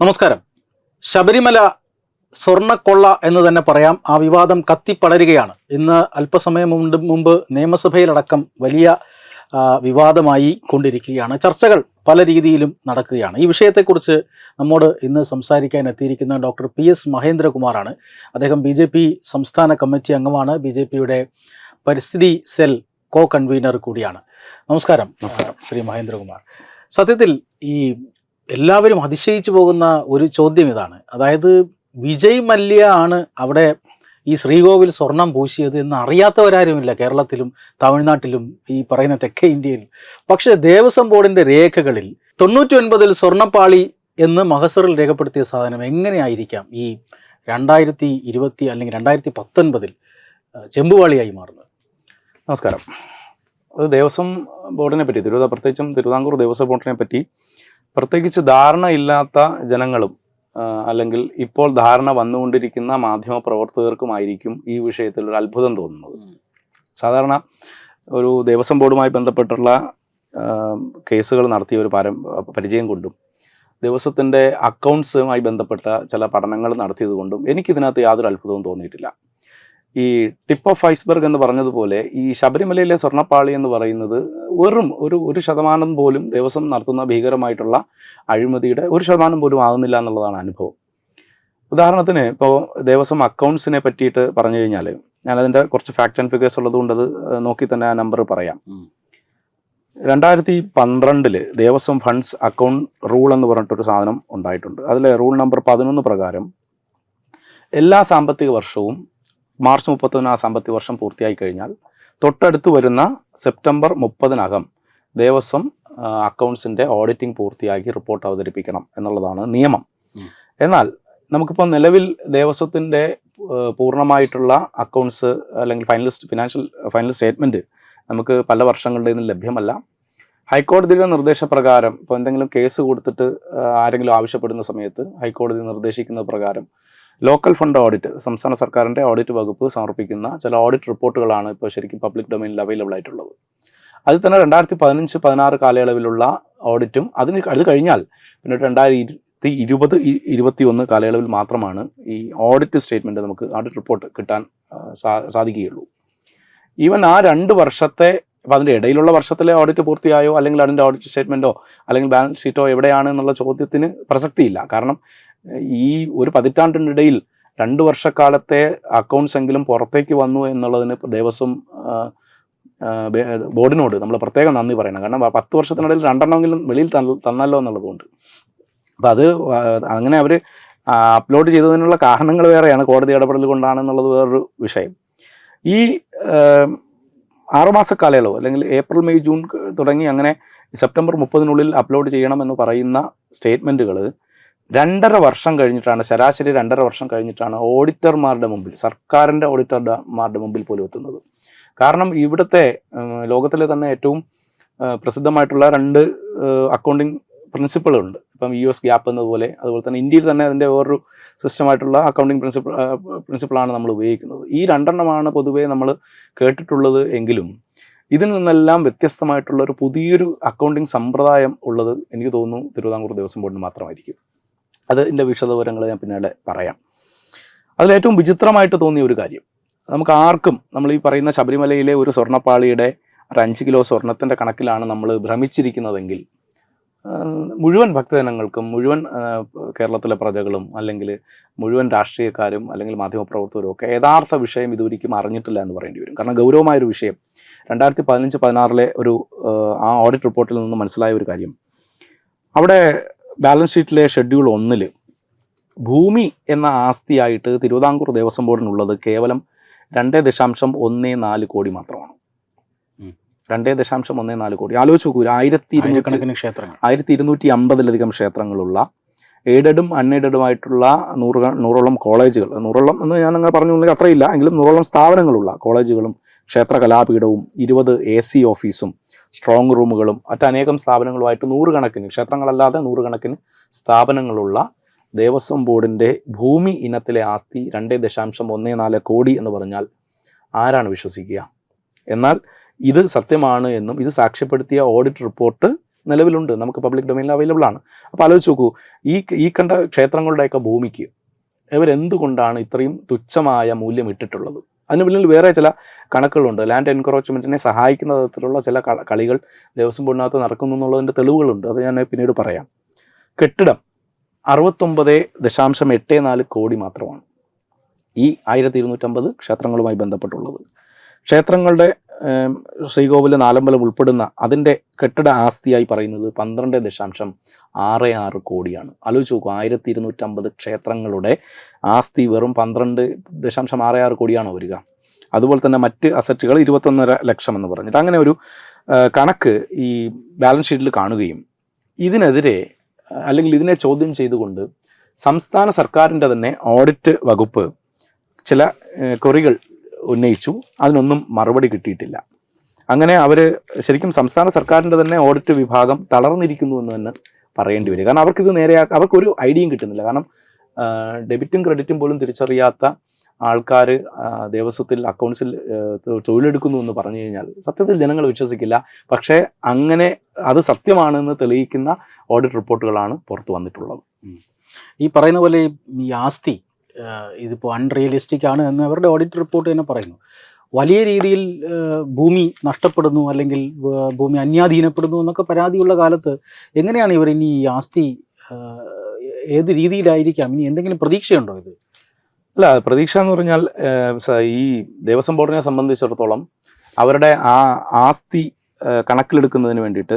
നമസ്കാരം. ശബരിമല സ്വർണക്കൊള്ള എന്ന് തന്നെ പറയാം. ആ വിവാദം കത്തിപ്പടരുകയാണ്. ഇന്ന് അല്പസമയം മുമ്പ് മുമ്പ് നിയമസഭയിലടക്കം വലിയ വിവാദമായി കൊണ്ടിരിക്കുകയാണ്. ചർച്ചകൾ പല രീതിയിലും നടക്കുകയാണ്. ഈ വിഷയത്തെക്കുറിച്ച് നമ്മോട് ഇന്ന് സംസാരിക്കാൻ എത്തിയിരിക്കുന്ന ഡോക്ടർ പി എസ് മഹേന്ദ്രകുമാറാണ്. അദ്ദേഹം ബി ജെ പി സംസ്ഥാന കമ്മിറ്റി അംഗമാണ്. ബി ജെ പിയുടെ പരിസ്ഥിതി സെൽ കോ കൺവീനർ കൂടിയാണ്. നമസ്കാരം നമസ്കാരം ശ്രീ മഹേന്ദ്രകുമാർ. സത്യത്തിൽ ഈ എല്ലാവരും അതിശയിച്ചു പോകുന്ന ഒരു ചോദ്യം ഇതാണ്. അതായത് വിജയ് മല്യ ആണ് അവിടെ ഈ ശ്രീകോവിൽ സ്വർണം പൂശിയത് എന്ന് അറിയാത്തവരാരുമില്ല കേരളത്തിലും തമിഴ്നാട്ടിലും ഈ പറയുന്ന തെക്കേ ഇന്ത്യയിലും പക്ഷേ ദേവസ്വം ബോർഡിന്റെ രേഖകളിൽ തൊണ്ണൂറ്റി ഒൻപതിൽ സ്വർണപ്പാളി എന്ന് മഹസറിൽ രേഖപ്പെടുത്തിയ സാധനം എങ്ങനെയായിരിക്കാം ഈ രണ്ടായിരത്തി ഇരുപത്തി അല്ലെങ്കിൽ രണ്ടായിരത്തി പത്തൊൻപതിൽ ചെമ്പുവാളിയായി മാറുന്നത്? നമസ്കാരം. അത് ദേവസ്വം ബോർഡിനെ പറ്റി തിരുവിതാ പ്രത്യേകിച്ചും തിരുവിതാംകൂർ ദേവസ്വം ബോർഡിനെ പറ്റി പ്രത്യേകിച്ച് ധാരണ ഇല്ലാത്ത ജനങ്ങളും അല്ലെങ്കിൽ ഇപ്പോൾ ധാരണ വന്നുകൊണ്ടിരിക്കുന്ന മാധ്യമ പ്രവർത്തകർക്കുമായിരിക്കും ഈ വിഷയത്തിൽ ഒരു അത്ഭുതം തോന്നുന്നത്. സാധാരണ ഒരു ദേവസ്വം ബോർഡുമായി ബന്ധപ്പെട്ടുള്ള കേസുകൾ നടത്തിയ ഒരു പാരം പരിചയം കൊണ്ടും ദേവസ്വത്തിന്റെ അക്കൗണ്ട്സുമായി ബന്ധപ്പെട്ട ചില പഠനങ്ങൾ നടത്തിയത് കൊണ്ടും എനിക്കിതിനകത്ത് യാതൊരു അത്ഭുതവും തോന്നിയിട്ടില്ല. ഈ ടിപ്പ് ഓഫ് ഐസ്ബർഗ് എന്ന് പറഞ്ഞതുപോലെ ഈ ശബരിമലയിലെ സ്വർണപ്പാളി എന്ന് പറയുന്നത് വെറും ഒരു ഒരു ശതമാനം പോലും ദിവസം നടത്തുന്ന ഭീകരമായിട്ടുള്ള അഴിമതിയുടെ ഒരു ശതമാനം പോലും ആകുന്നില്ല എന്നുള്ളതാണ് അനുഭവം. ഉദാഹരണത്തിന് ഇപ്പോൾ ദേവസ്വം അക്കൗണ്ട്സിനെ പറ്റിയിട്ട് പറഞ്ഞു കഴിഞ്ഞാൽ ഞാനതിന്റെ കുറച്ച് ഫാക്ട് ആൻഡ് ഫിഗേഴ്സ് ഉള്ളത് കൊണ്ട് അത് നോക്കി തന്നെ ആ നമ്പർ പറയാം. രണ്ടായിരത്തി പന്ത്രണ്ടിൽ ദേവസ്വം ഫണ്ട്സ് അക്കൗണ്ട് റൂൾ എന്ന് പറഞ്ഞിട്ടൊരു സാധനം ഉണ്ടായിട്ടുണ്ട്. അതിലെ റൂൾ നമ്പർ പതിനൊന്ന് പ്രകാരം എല്ലാ സാമ്പത്തിക വർഷവും മാർച്ച് മുപ്പത്തൊന്ന് ആ സാമ്പത്തിക വർഷം പൂർത്തിയായി കഴിഞ്ഞാൽ തൊട്ടടുത്ത് വരുന്ന സെപ്റ്റംബർ മുപ്പതിനകം ദേവസ്വം അക്കൗണ്ട്സിന്റെ ഓഡിറ്റിംഗ് പൂർത്തിയാക്കി റിപ്പോർട്ട് അവതരിപ്പിക്കണം എന്നുള്ളതാണ് നിയമം. എന്നാൽ നമുക്കിപ്പോൾ നിലവിൽ ദേവസ്വത്തിന്റെ പൂർണമായിട്ടുള്ള അക്കൗണ്ട്സ് അല്ലെങ്കിൽ ഫൈനലിസ്റ്റ് ഫിനാൻഷ്യൽ ഫൈനൽ സ്റ്റേറ്റ്മെന്റ് നമുക്ക് പല വർഷങ്ങളുടെ നിന്ന് ലഭ്യമല്ല ഹൈക്കോടതിയുടെ നിർദ്ദേശപ്രകാരം ഇപ്പോൾ എന്തെങ്കിലും കേസ് കൊടുത്തിട്ട് ആരെങ്കിലും ആവശ്യപ്പെടുന്ന സമയത്ത് ഹൈക്കോടതി നിർദ്ദേശിക്കുന്ന പ്രകാരം ലോക്കൽ ഫണ്ട് ഓഡിറ്റ് സംസ്ഥാന സർക്കാരിന്റെ ഓഡിറ്റ് വകുപ്പ് സമർപ്പിക്കുന്ന ചില ഓഡിറ്റ് റിപ്പോർട്ടുകളാണ് ഇപ്പോൾ ശരിക്കും പബ്ലിക് ഡൊമൈനിൽ അവൈലബിൾ ആയിട്ടുള്ളത്. അതിൽ തന്നെ രണ്ടായിരത്തി പതിനഞ്ച് പതിനാറ് കാലയളവിലുള്ള ഓഡിറ്റും അതിന് അത് കഴിഞ്ഞാൽ പിന്നെ രണ്ടായിരത്തി ഇരുപത് ഇരുപത്തി ഒന്ന് കാലയളവിൽ മാത്രമാണ് ഈ ഓഡിറ്റ് സ്റ്റേറ്റ്മെന്റ് നമുക്ക് ഓഡിറ്റ് റിപ്പോർട്ട് കിട്ടാൻ സാധിക്കുകയുള്ളൂ. ഈവൻ ആ രണ്ട് വർഷത്തെ അപ്പോൾ അതിന്റെ ഇടയിലുള്ള വർഷത്തിലെ ഓഡിറ്റ് പൂർത്തിയായോ അല്ലെങ്കിൽ അതിന്റെ ഓഡിറ്റ് സ്റ്റേറ്റ്മെന്റോ അല്ലെങ്കിൽ ബാലൻസ് ഷീറ്റോ എവിടെയാണ് എന്നുള്ള ചോദ്യത്തിന് പ്രസക്തിയില്ല. കാരണം ഈ ഒരു പതിറ്റാണ്ടിനിടയിൽ രണ്ട് വർഷക്കാലത്തെ അക്കൗണ്ട്സ് എങ്കിലും പുറത്തേക്ക് വന്നു എന്നുള്ളതിന് ദേവസ്വം ബോർഡിനോട് നമ്മൾ പ്രത്യേകം നന്ദി പറയണം. കാരണം പത്ത് വർഷത്തിനിടയിൽ രണ്ടെണ്ണമെങ്കിലും വെളിയിൽ തന്ന- തന്നല്ലോ എന്നുള്ളതുകൊണ്ട്. അപ്പം അത് അങ്ങനെ അവർ അപ്ലോഡ് ചെയ്തതിനുള്ള കാരണങ്ങൾ വേറെയാണ്. കോടതി ഇടപെടൽ കൊണ്ടാണെന്നുള്ളത് വേറൊരു വിഷയം. ഈ ആറുമാസ കാലയളവ് അല്ലെങ്കിൽ ഏപ്രിൽ മെയ് ജൂൺ തുടങ്ങി അങ്ങനെ സെപ്റ്റംബർ മുപ്പതിനുള്ളിൽ അപ്ലോഡ് ചെയ്യണമെന്ന് പറയുന്ന സ്റ്റേറ്റ്മെന്റുകൾ രണ്ടര വർഷം കഴിഞ്ഞിട്ടാണ് ശരാശരി രണ്ടര വർഷം കഴിഞ്ഞിട്ടാണ് ഓഡിറ്റർമാരുടെ മുമ്പിൽ സർക്കാരിന്റെ ഓഡിറ്റർമാരുടെ മുമ്പിൽ പോലും എത്തുന്നത്. കാരണം ഇവിടുത്തെ ലോകത്തിലെ തന്നെ ഏറ്റവും പ്രസിദ്ധമായിട്ടുള്ള രണ്ട് അക്കൗണ്ടിങ് പ്രിൻസിപ്പിളുണ്ട് ഇപ്പം യു എസ് ഗ്യാപ്പ് എന്നതുപോലെ അതുപോലെ തന്നെ ഇന്ത്യയിൽ തന്നെ അതിന്റെ വേറൊരു സിസ്റ്റമായിട്ടുള്ള അക്കൗണ്ടിങ് പ്രിൻസിപ്പിൾ പ്രിൻസിപ്പിളാണ് നമ്മൾ ഉപയോഗിക്കുന്നത്. ഈ രണ്ടെണ്ണമാണ് പൊതുവേ നമ്മൾ കേട്ടിട്ടുള്ളത് എങ്കിലും ഇതിൽ നിന്നെല്ലാം വ്യത്യസ്തമായിട്ടുള്ള ഒരു പുതിയൊരു അക്കൗണ്ടിങ് സമ്പ്രദായം ഉള്ളത് എനിക്ക് തോന്നുന്നു തിരുവിതാംകൂർ ദേവസ്വം ബോർഡിന് മാത്രമായിരിക്കും. അതിന്റെ വിശദവിവരങ്ങൾ ഞാൻ പിന്നീട് പറയാം. അതിലേറ്റവും വിചിത്രമായിട്ട് തോന്നിയ ഒരു കാര്യം. നമുക്ക് ആർക്കും നമ്മൾ ഈ പറയുന്ന ശബരിമലയിലെ ഒരു സ്വർണപ്പാളിയുടെ ഒരു അഞ്ച് കിലോ സ്വർണത്തിന്റെ കണക്കിലാണ് നമ്മൾ ഭ്രമിച്ചിരിക്കുന്നതെങ്കിൽ മുഴുവൻ ഭക്തജനങ്ങൾക്കും മുഴുവൻ കേരളത്തിലെ പ്രജകളും അല്ലെങ്കിൽ മുഴുവൻ രാഷ്ട്രീയക്കാരും അല്ലെങ്കിൽ മാധ്യമപ്രവർത്തകരും ഒക്കെ യഥാർത്ഥ വിഷയം ഇതൊരിക്കും അറിഞ്ഞിട്ടില്ല എന്ന് പറയേണ്ടി വരും. കാരണം ഗൗരവമായൊരു വിഷയം. രണ്ടായിരത്തി പതിനഞ്ച് പതിനാറിലെ ഒരു ആ, ആ ഓഡിറ്റ് റിപ്പോർട്ടിൽ നിന്ന് മനസ്സിലായ ഒരു കാര്യം. അവിടെ ബാലൻസ് ഷീറ്റിലെ ഷെഡ്യൂൾ ഒന്നിൽ ഭൂമി എന്ന ആസ്തിയായിട്ട് തിരുവിതാംകൂർ ദേവസ്വം ബോർഡിനുള്ളത് കേവലം രണ്ട് ദശാംശം ഒന്ന് നാല് കോടി മാത്രമാണ്. രണ്ടേ ദശാംശം ഒന്ന് നാല് കോടി. ആലോചിച്ച് നോക്കൂ ഒരു ആയിരത്തി ഇരുന്നൂറ്റി ക്ഷേത്രങ്ങൾ. ആയിരത്തി ഇരുന്നൂറ്റി അമ്പതിലധികം ക്ഷേത്രങ്ങളുള്ള എയ്ഡഡും അൺഎയ്ഡഡുമായിട്ടുള്ള നൂറ് നൂറോളം കോളേജുകൾ. നൂറോളം എന്ന് ഞാൻ അങ്ങനെ പറഞ്ഞു അത്രയില്ല. എങ്കിലും നൂറോളം സ്ഥാപനങ്ങളുള്ള കോളേജുകളും ക്ഷേത്ര കലാപീഠവും ഇരുപത് എ സി ഓഫീസും സ്ട്രോങ് റൂമുകളും മറ്റനേകം സ്ഥാപനങ്ങളുമായിട്ട് നൂറുകണക്കിന് ക്ഷേത്രങ്ങളല്ലാതെ നൂറുകണക്കിന് സ്ഥാപനങ്ങളുള്ള ദേവസ്വം ബോർഡിന്റെ ഭൂമി ഇനത്തിലെ ആസ്തി രണ്ട് ദശാംശം ഒന്ന് നാല് കോടി എന്ന് പറഞ്ഞാൽ ആരാണ് വിശ്വസിക്കുക? എന്നാൽ ഇത് സത്യമാണ് എന്നും ഇത് സാക്ഷ്യപ്പെടുത്തിയ ഓഡിറ്റ് റിപ്പോർട്ട് നിലവിലുണ്ട്. നമുക്ക് പബ്ലിക് ഡൊമൈനിൽ അവൈലബിൾ ആണ്. അപ്പോൾ ആലോചിച്ച് നോക്കൂ ഈ ഈ കണ്ട ക്ഷേത്രങ്ങളുടെയൊക്കെ ഭൂമിക്ക് ഇവരെന്തുകൊണ്ടാണ് ഇത്രയും തുച്ഛമായ മൂല്യം ഇട്ടിട്ടുള്ളത്? അതിന് പിന്നിൽ വേറെ ചില കണക്കുകളുണ്ട്. ലാൻഡ് എൻക്രോച്ച്മെന്റിനെ സഹായിക്കുന്ന തരത്തിലുള്ള ചില കളികൾ ദേവസ്വം ബോർഡിനകത്ത് നടക്കുന്നു എന്നുള്ളതിന്റെ തെളിവുകളുണ്ട്. അത് ഞാൻ പിന്നീട് പറയാം. കെട്ടിടം അറുപത്തൊമ്പത് ദശാംശം എട്ട് നാല് കോടി മാത്രമാണ് ഈ ആയിരത്തി ഇരുന്നൂറ്റമ്പത് ക്ഷേത്രങ്ങളുമായി ബന്ധപ്പെട്ടുള്ളത്. ക്ഷേത്രങ്ങളുടെ ശ്രീകോവിൽ നാലമ്പലം ഉൾപ്പെടുന്ന അതിന്റെ കെട്ടിട ആസ്തിയായി പറയുന്നത് പന്ത്രണ്ട് ദശാംശം ആറ് ആറ് കോടിയാണ്. ആലോചിച്ച് നോക്കൂ ആയിരത്തി ഇരുന്നൂറ്റമ്പത് ക്ഷേത്രങ്ങളുടെ ആസ്തി വെറും പന്ത്രണ്ട് ദശാംശം ആറ് ആറ് കോടിയാണോ വരിക? അതുപോലെ തന്നെ മറ്റ് അസറ്റുകൾ ഇരുപത്തൊന്നര ലക്ഷം എന്ന് പറഞ്ഞിട്ട്. അങ്ങനെ ഒരു കണക്ക് ഈ ബാലൻസ് ഷീറ്റിൽ കാണുകയും ഇതിനെതിരെ അല്ലെങ്കിൽ ഇതിനെ ചോദ്യം ചെയ്തുകൊണ്ട് സംസ്ഥാന സർക്കാരിന്റെ തന്നെ ഓഡിറ്റ് വകുപ്പ് ചില ക്വറികൾ ഉന്നയിച്ചു. അതിനൊന്നും മറുപടി കിട്ടിയിട്ടില്ല. അങ്ങനെ അവർ ശരിക്കും സംസ്ഥാന സർക്കാരിന്റെ തന്നെ ഓഡിറ്റ് വിഭാഗം തളർന്നിരിക്കുന്നു എന്ന് തന്നെ പറയേണ്ടി വരും. കാരണം അവർക്കിത് നേരെയാക്കാൻ അവർക്കൊരു ഐഡിയയും കിട്ടുന്നില്ല. കാരണം ഡെബിറ്റും ക്രെഡിറ്റും പോലും തിരിച്ചറിയാത്ത ആൾക്കാർ ദേവസ്വത്തിൽ അക്കൗണ്ട്സിൽ തൊഴിലെടുക്കുന്നു എന്ന് പറഞ്ഞു കഴിഞ്ഞാൽ സത്യത്തിൽ ജനങ്ങൾ വിശ്വസിക്കില്ല. പക്ഷേ അങ്ങനെ അത് സത്യമാണെന്ന് തെളിയിക്കുന്ന ഓഡിറ്റ് റിപ്പോർട്ടുകളാണ് പുറത്തു വന്നിട്ടുള്ളത്. ഈ പറയുന്ന പോലെ ഈ ആസ്തി ഇതിപ്പോൾ അൺറിയലിസ്റ്റിക് ആണ് എന്ന് അവരുടെ ഓഡിറ്റ് റിപ്പോർട്ട് തന്നെ പറയുന്നു. വലിയ രീതിയിൽ ഭൂമി നഷ്ടപ്പെടുന്നു അല്ലെങ്കിൽ ഭൂമി അന്യാധീനപ്പെടുന്നു എന്നൊക്കെ പരാതിയുള്ള കാലത്ത് എങ്ങനെയാണ് ഇവർ ഇനി ഈ ആസ്തി ഏത് രീതിയിലായിരിക്കാം? ഇനി എന്തെങ്കിലും പ്രതീക്ഷയുണ്ടോ ഇത്? അല്ല പ്രതീക്ഷ എന്ന് പറഞ്ഞാൽ ഈ ദേവസ്വം ബോർഡിനെ സംബന്ധിച്ചിടത്തോളം അവരുടെ ആ ആസ്തി കണക്കിലെടുക്കുന്നതിന് വേണ്ടിയിട്ട്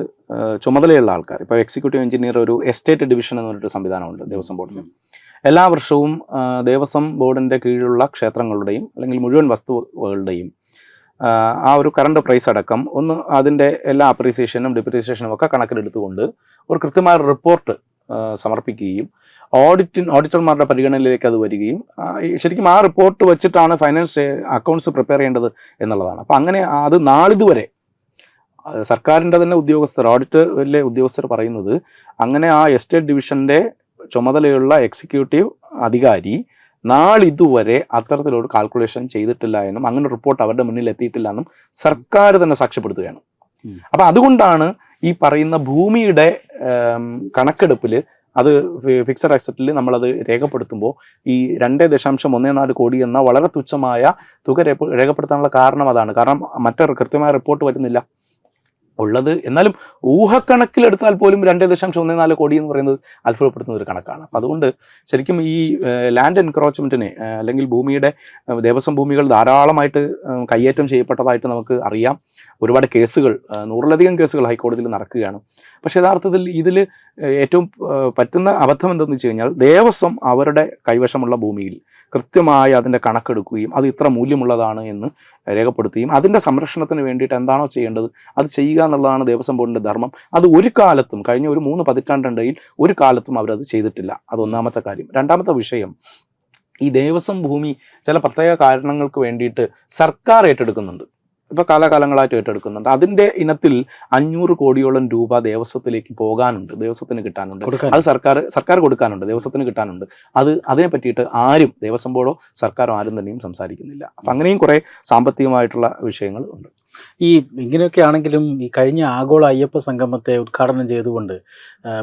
ചുമതലയുള്ള ആൾക്കാർ. ഇപ്പോൾ എക്സിക്യൂട്ടീവ് എഞ്ചിനീയർ ഒരു എസ്റ്റേറ്റ് ഡിവിഷൻ എന്ന് പറഞ്ഞിട്ട് സംവിധാനമുണ്ട് ദേവസ്വം ബോർഡിന്. എല്ലാ വർഷവും ദേവസ്വം ബോർഡിന്റെ കീഴിലുള്ള ക്ഷേത്രങ്ങളുടെയും അല്ലെങ്കിൽ മുഴുവൻ വസ്തുവകളുടെയും ആ, ഒരു കറണ്ട് പ്രൈസ് അടക്കം ഒന്ന് അതിന്റെ എല്ലാ അപ്രീസിയേഷനും ഡിപ്രീസിയേഷനും ഒക്കെ കണക്കിലെടുത്തുകൊണ്ട് ഒരു കൃത്യമായ റിപ്പോർട്ട് സമർപ്പിക്കുകയും ഓഡിറ്റിൻ ഓഡിറ്റർമാരുടെ പരിഗണനയിലേക്ക് അത് വരികയും ശരിക്കും ആ റിപ്പോർട്ട് വെച്ചിട്ടാണ് ഫൈനാൻസ് അക്കൗണ്ട്സ് പ്രിപ്പയർ ചെയ്യേണ്ടത് എന്നുള്ളതാണ്. അപ്പം അങ്ങനെ അത് നാളിതുവരെ സർക്കാരിന്റെ തന്നെ ഉദ്യോഗസ്ഥർ ഓഡിറ്റിലെ ഉദ്യോഗസ്ഥർ പറയുന്നത് അങ്ങനെ ആ എസ്റ്റേറ്റ് ഡിവിഷന്റെ ചുമതലയുള്ള എക്സിക്യൂട്ടീവ് അധികാരി നാളിതുവരെ അത്തരത്തിലൊരു കാൽക്കുലേഷൻ ചെയ്തിട്ടില്ല എന്നും അങ്ങനെ റിപ്പോർട്ട് അവരുടെ മുന്നിൽ എത്തിയിട്ടില്ല എന്നും സർക്കാർ തന്നെ സാക്ഷ്യപ്പെടുത്തുകയാണ്. അപ്പൊ അതുകൊണ്ടാണ് ഈ പറയുന്ന ഭൂമിയുടെ കണക്കെടുപ്പിൽ അത് ഫിക്സഡ് അസറ്റിൽ നമ്മളത് രേഖപ്പെടുത്തുമ്പോൾ ഈ രണ്ട് ദശാംശം ഒന്നേ നാല് കോടി എന്ന വളരെ തുച്ഛമായ തുക രേഖപ്പെടുത്താനുള്ള കാരണം അതാണ്. കാരണം മറ്റൊരു കൃത്യമായ റിപ്പോർട്ട് വരുന്നില്ല. ഉള്ളത്. എന്നാലും ഊഹക്കണക്കിലെടുത്താൽ പോലും രണ്ട് ദശാംശം ഒന്നേ നാല് കോടി എന്ന് പറയുന്നത് അത്ഭുതപ്പെടുത്തുന്ന ഒരു കണക്കാണ്. അപ്പം അതുകൊണ്ട് ശരിക്കും ഈ ലാൻഡ് എൻക്രോച്ച്മെന്റിനെ അല്ലെങ്കിൽ ഭൂമിയുടെ ദേവസ്വം ഭൂമികൾ ധാരാളമായിട്ട് കയ്യേറ്റം ചെയ്യപ്പെട്ടതായിട്ട് നമുക്ക് അറിയാം. ഒരുപാട് കേസുകൾ നൂറിലധികം കേസുകൾ ഹൈക്കോടതിയിൽ നടക്കുകയാണ്. പക്ഷേ യഥാർത്ഥത്തിൽ ഇതിൽ ഏറ്റവും പറ്റുന്ന അബദ്ധം എന്തെന്ന് വെച്ച് കഴിഞ്ഞാൽ ദേവസ്വം അവരുടെ കൈവശമുള്ള ഭൂമിയിൽ കൃത്യമായി അതിന്റെ കണക്കെടുക്കുകയും അത് ഇത്ര മൂല്യമുള്ളതാണ് എന്ന് രേഖപ്പെടുത്തുകയും അതിന്റെ സംരക്ഷണത്തിന് വേണ്ടിയിട്ട് എന്താണോ ചെയ്യേണ്ടത് അത് ചെയ്യുക എന്നുള്ളതാണ് ദേവസ്വം ബോർഡിന്റെ ധർമ്മം. അത് ഒരു കാലത്തും കഴിഞ്ഞ ഒരു മൂന്ന് പതിറ്റാണ്ടിടയിൽ ഒരു കാലത്തും അവരത് ചെയ്തിട്ടില്ല. അത് ഒന്നാമത്തെ കാര്യം. രണ്ടാമത്തെ വിഷയം ഈ ദേവസ്വം ഭൂമി ചില പ്രത്യേക കാരണങ്ങൾക്ക് വേണ്ടിയിട്ട് സർക്കാർ ഏറ്റെടുക്കുന്നുണ്ട്. ഇപ്പോൾ കാലാകാലങ്ങളായിട്ട് ഏറ്റെടുക്കുന്നുണ്ട്. അതിന്റെ ഇനത്തിൽ അഞ്ഞൂറ് കോടിയോളം രൂപ ദേവസ്വത്തിലേക്ക് പോകാനുണ്ട്. ദേവസ്വത്തിന് കിട്ടാനുണ്ട്. അത് സർക്കാർ സർക്കാർ കൊടുക്കാനുണ്ട്. ദേവസ്വത്തിന് കിട്ടാനുണ്ട്. അത് അതിനെ പറ്റിയിട്ട് ആരും ദേവസ്വം ബോർഡോ സർക്കാരോ ആരും തന്നെയും സംസാരിക്കുന്നില്ല. അപ്പം അങ്ങനെയും കുറേ സാമ്പത്തികമായിട്ടുള്ള വിഷയങ്ങൾ ഉണ്ട്. ഈ ഇങ്ങനെയൊക്കെ ആണെങ്കിലും ഈ കഴിഞ്ഞ ആഗോള അയ്യപ്പ സംഗമത്തെ ഉദ്ഘാടനം ചെയ്തുകൊണ്ട്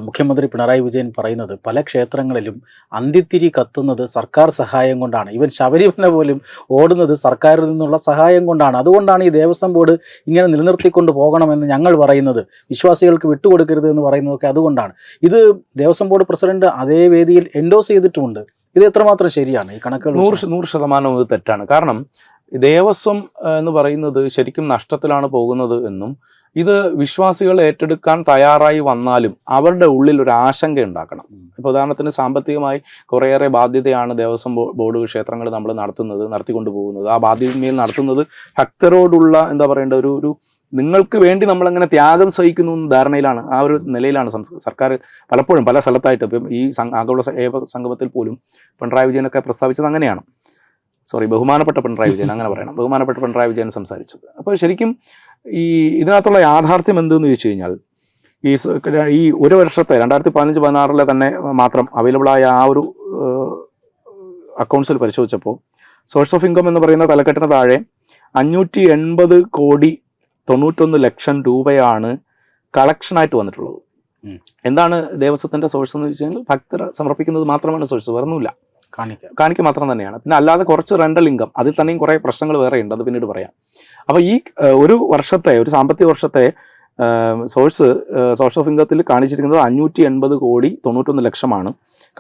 മുഖ്യമന്ത്രി പിണറായി വിജയൻ പറയുന്നത് പല ക്ഷേത്രങ്ങളിലും അന്ത്യത്തിരി കത്തുന്നത് സർക്കാർ സഹായം കൊണ്ടാണ്. ഇവൻ ശബരിമല പോലും ഓടുന്നത് സർക്കാരിൽ നിന്നുള്ള സഹായം കൊണ്ടാണ്. അതുകൊണ്ടാണ് ഈ ദേവസ്വം ബോർഡ് ഇങ്ങനെ നിലനിർത്തിക്കൊണ്ട് പോകണമെന്ന് ഞങ്ങൾ പറയുന്നത്. വിശ്വാസികൾക്ക് വിട്ടുകൊടുക്കരുത് എന്ന് പറയുന്നതൊക്കെ അതുകൊണ്ടാണ്. ഇത് ദേവസ്വം ബോർഡ് പ്രസിഡന്റ് അതേ വേദിയിൽ എൻഡോസ് ചെയ്തിട്ടുമുണ്ട്. ഇത് എത്രമാത്രം ശരിയാണ്? ഈ കണക്കുകൾ നൂറ് നൂറ് ശതമാനം ഇത് തെറ്റാണ്. കാരണം ദേവസ്വം എന്ന് പറയുന്നത് ശരിക്കും നഷ്ടത്തിലാണ് പോകുന്നത് എന്നും ഇത് വിശ്വാസികൾ ഏറ്റെടുക്കാൻ തയ്യാറായി വന്നാലും അവരുടെ ഉള്ളിൽ ഒരു ആശങ്ക ഉണ്ടാക്കണം. ഇപ്പോൾ ഉദാഹരണത്തിന് സാമ്പത്തികമായി കുറേയേറെ ബാധ്യതയാണ് ദേവസ്വം ബോർഡ് ക്ഷേത്രങ്ങൾ നമ്മൾ നടത്തുന്നത് നടത്തിക്കൊണ്ടു പോകുന്നത്. ആ ബാധ്യതയിൽ നടത്തുന്നത് ഭക്തരോടുള്ള എന്താ പറയേണ്ട ഒരു ഒരു നിങ്ങൾക്ക് വേണ്ടി നമ്മളങ്ങനെ ത്യാഗം സഹിക്കുന്നു എന്ന ധാരണയിലാണ് ആ ഒരു നിലയിലാണ് സർക്കാർ പലപ്പോഴും പല സ്ഥലത്തായിട്ട് ഇപ്പം ഈ സംഘ ആഗോള ഏവ സംഗമത്തിൽ പോലും പിണറായി വിജയനൊക്കെ പ്രസ്താവിച്ചത് അങ്ങനെയാണ്. സോറി ബഹുമാനപ്പെട്ട പിണറായി വിജയൻ അങ്ങനെ പറയണം. ബഹുമാനപ്പെട്ട പിണറായി വിജയൻ സംസാരിച്ചത്. അപ്പോൾ ശരിക്കും ഈ ഇതിനകത്തുള്ള യാഥാർത്ഥ്യം എന്തെന്ന് ചോദിച്ചു കഴിഞ്ഞാൽ ഈ ഈ ഒരു വർഷത്തെ രണ്ടായിരത്തി പതിനഞ്ച് പതിനാറിലെ തന്നെ മാത്രം അവൈലബിളായ ആയ ആ ഒരു അക്കൗണ്ട്സിൽ പരിശോധിച്ചപ്പോൾ സോഴ്സ് ഓഫ് ഇൻകം എന്ന് പറയുന്ന തലക്കെട്ടിന് താഴെ അഞ്ഞൂറ്റി എൺപത് കോടി തൊണ്ണൂറ്റൊന്ന് ലക്ഷം രൂപയാണ് കളക്ഷനായിട്ട് വന്നിട്ടുള്ളത്. എന്താണ് ദേവസ്വത്തിന്റെ സോഴ്സ് എന്ന് വെച്ച് കഴിഞ്ഞാൽ ഭക്തർ സമർപ്പിക്കുന്നത് മാത്രമാണ് സോഴ്സ് വേറൊന്നുമില്ല. കാണിക്കാം. മാത്രം തന്നെയാണ്. പിന്നെ അല്ലാതെ കുറച്ച് റെന്റൽ ഇൻകം അതിൽ തന്നെയും കുറേ പ്രശ്നങ്ങൾ വേറെ ഉണ്ട്. അത് പിന്നീട് പറയാം. അപ്പോൾ ഈ ഒരു വർഷത്തെ ഒരു സാമ്പത്തിക വർഷത്തെ സോഴ്സ് സോഴ്സ് ഓഫ് ഇൻകത്തിൽ കാണിച്ചിരിക്കുന്നത് അഞ്ഞൂറ്റി എൺപത് കോടി തൊണ്ണൂറ്റൊന്ന് ലക്ഷമാണ്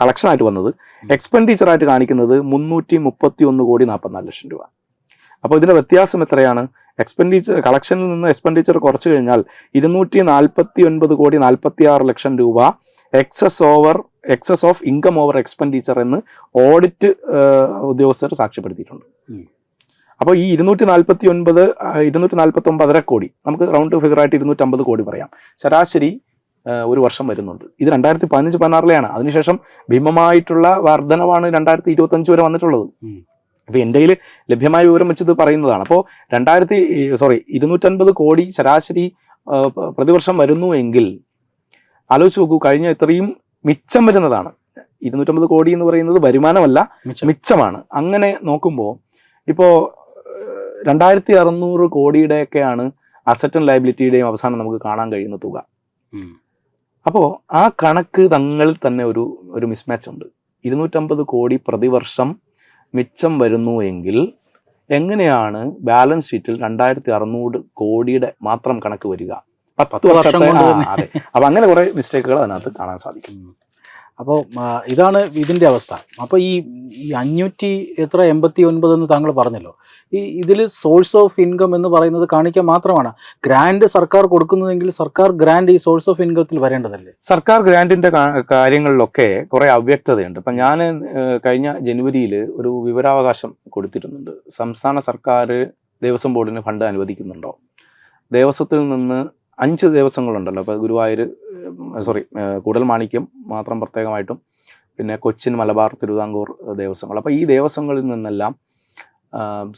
കളക്ഷനായിട്ട് വന്നത്. എക്സ്പെൻഡിച്ചർ ആയിട്ട് കാണിക്കുന്നത് മുന്നൂറ്റി മുപ്പത്തി ഒന്ന് കോടി നാൽപ്പത്തിനാല് ലക്ഷം രൂപ. അപ്പോൾ ഇതിന്റെ വ്യത്യാസം എത്രയാണ്? എക്സ്പെൻഡിച്ചർ കളക്ഷനിൽ നിന്ന് എക്സ്പെൻഡിച്ചർ കുറച്ച് കഴിഞ്ഞാൽ ഇരുന്നൂറ്റി നാൽപ്പത്തി ഒൻപത് കോടി നാൽപ്പത്തി ആറ് ലക്ഷം രൂപ excess over excess of income over expenditure എന്ന് ഓഡിറ്റ് ഉദ്യോഗസ്ഥർ സാക്ഷ്യപ്പെടുത്തിയിട്ടുണ്ട്. അപ്പോൾ ഈ ഇരുന്നൂറ്റി നാൽപ്പത്തി ഒൻപത് ഇരുന്നൂറ്റി നാൽപ്പത്തി ഒമ്പതര കോടി നമുക്ക് റൗണ്ട് ഫിഗർ ആയിട്ട് ഇരുന്നൂറ്റമ്പത് കോടി പറയാം. ശരാശരി ഒരു വർഷം വരുന്നുണ്ട്. ഇത് രണ്ടായിരത്തി പതിനഞ്ച് പതിനാറിലെയാണ്. അതിനുശേഷം ഭീമമായിട്ടുള്ള വർധനവാണ് രണ്ടായിരത്തി ഇരുപത്തഞ്ച് വരെ വന്നിട്ടുള്ളത്. അപ്പോൾ എന്റെ കയ്യിൽ ലഭ്യമായ വിവരം വെച്ചത് പറയുന്നതാണ്. അപ്പോൾ രണ്ടായിരത്തി സോറി ഇരുന്നൂറ്റൻപത് കോടി ശരാശരി പ്രതിവർഷം വരുന്നു എങ്കിൽ ആലോചിച്ച് നോക്കൂ കഴിഞ്ഞ ഇത്രയും മിച്ചം വരുന്നതാണ്. ഇരുന്നൂറ്റമ്പത് കോടി എന്ന് പറയുന്നത് വരുമാനമല്ല മിച്ചം. മിച്ചമാണ്. അങ്ങനെ നോക്കുമ്പോൾ ഇപ്പോൾ രണ്ടായിരത്തി അറുന്നൂറ് കോടിയുടെയൊക്കെയാണ് അസറ്റ് ആൻഡ് ലയബിലിറ്റിയുടെയും അവസാനം നമുക്ക് കാണാൻ കഴിയുന്ന തുക. അപ്പോൾ ആ കണക്ക് തങ്ങളിൽ തന്നെ ഒരു ഒരു മിസ്മാച്ച് ഉണ്ട്. ഇരുന്നൂറ്റമ്പത് കോടി പ്രതിവർഷം മിച്ചം വരുന്നു എങ്കിൽ എങ്ങനെയാണ് ബാലൻസ് ഷീറ്റിൽ രണ്ടായിരത്തി അറുന്നൂറ് കോടിയുടെ മാത്രം കണക്ക് വരിക? പത്ത് പത്ത് വർഷം വർഷത്തെ. അതെ. അപ്പൊ അങ്ങനെ കുറെ മിസ്റ്റേക്കുകൾ അതിനകത്ത് കാണാൻ സാധിക്കും. അപ്പോൾ ഇതാണ് ഇതിന്റെ അവസ്ഥ. അപ്പോൾ ഈ ഈ അഞ്ഞൂറ്റി എത്ര എൺപത്തി ഒൻപത് എന്ന് താങ്കൾ പറഞ്ഞല്ലോ. ഈ ഇതിൽ സോഴ്സ് ഓഫ് ഇൻകം എന്ന് പറയുന്നത് കാണിക്കാൻ മാത്രമാണ്. ഗ്രാൻഡ് സർക്കാർ കൊടുക്കുന്നതെങ്കിൽ സർക്കാർ ഗ്രാൻഡ് ഈ സോഴ്സ് ഓഫ് ഇൻകത്തിൽ വരേണ്ടതല്ലേ? സർക്കാർ ഗ്രാൻഡിന്റെ കാര്യങ്ങളിലൊക്കെ കുറേ അവ്യക്തതയുണ്ട്. ഇപ്പം ഞാൻ കഴിഞ്ഞ ജനുവരിയിൽ ഒരു വിവരാവകാശം കൊടുത്തിരുന്നുണ്ട്. സംസ്ഥാന സർക്കാർ ദേവസ്വം ബോർഡിന് ഫണ്ട് അനുവദിക്കുന്നുണ്ടോ? ദേവസ്വത്തിൽ നിന്ന് അഞ്ച് ദേവസ്വങ്ങളുണ്ടല്ലോ അപ്പോൾ ഗുരുവായൂർ സോറി കൂടൽ മാണിക്യം മാത്രം പ്രത്യേകമായിട്ടും പിന്നെ കൊച്ചിൻ മലബാർ തിരുവിതാംകൂർ ദേവസ്വങ്ങൾ. അപ്പോൾ ഈ ദേവസ്വങ്ങളിൽ നിന്നെല്ലാം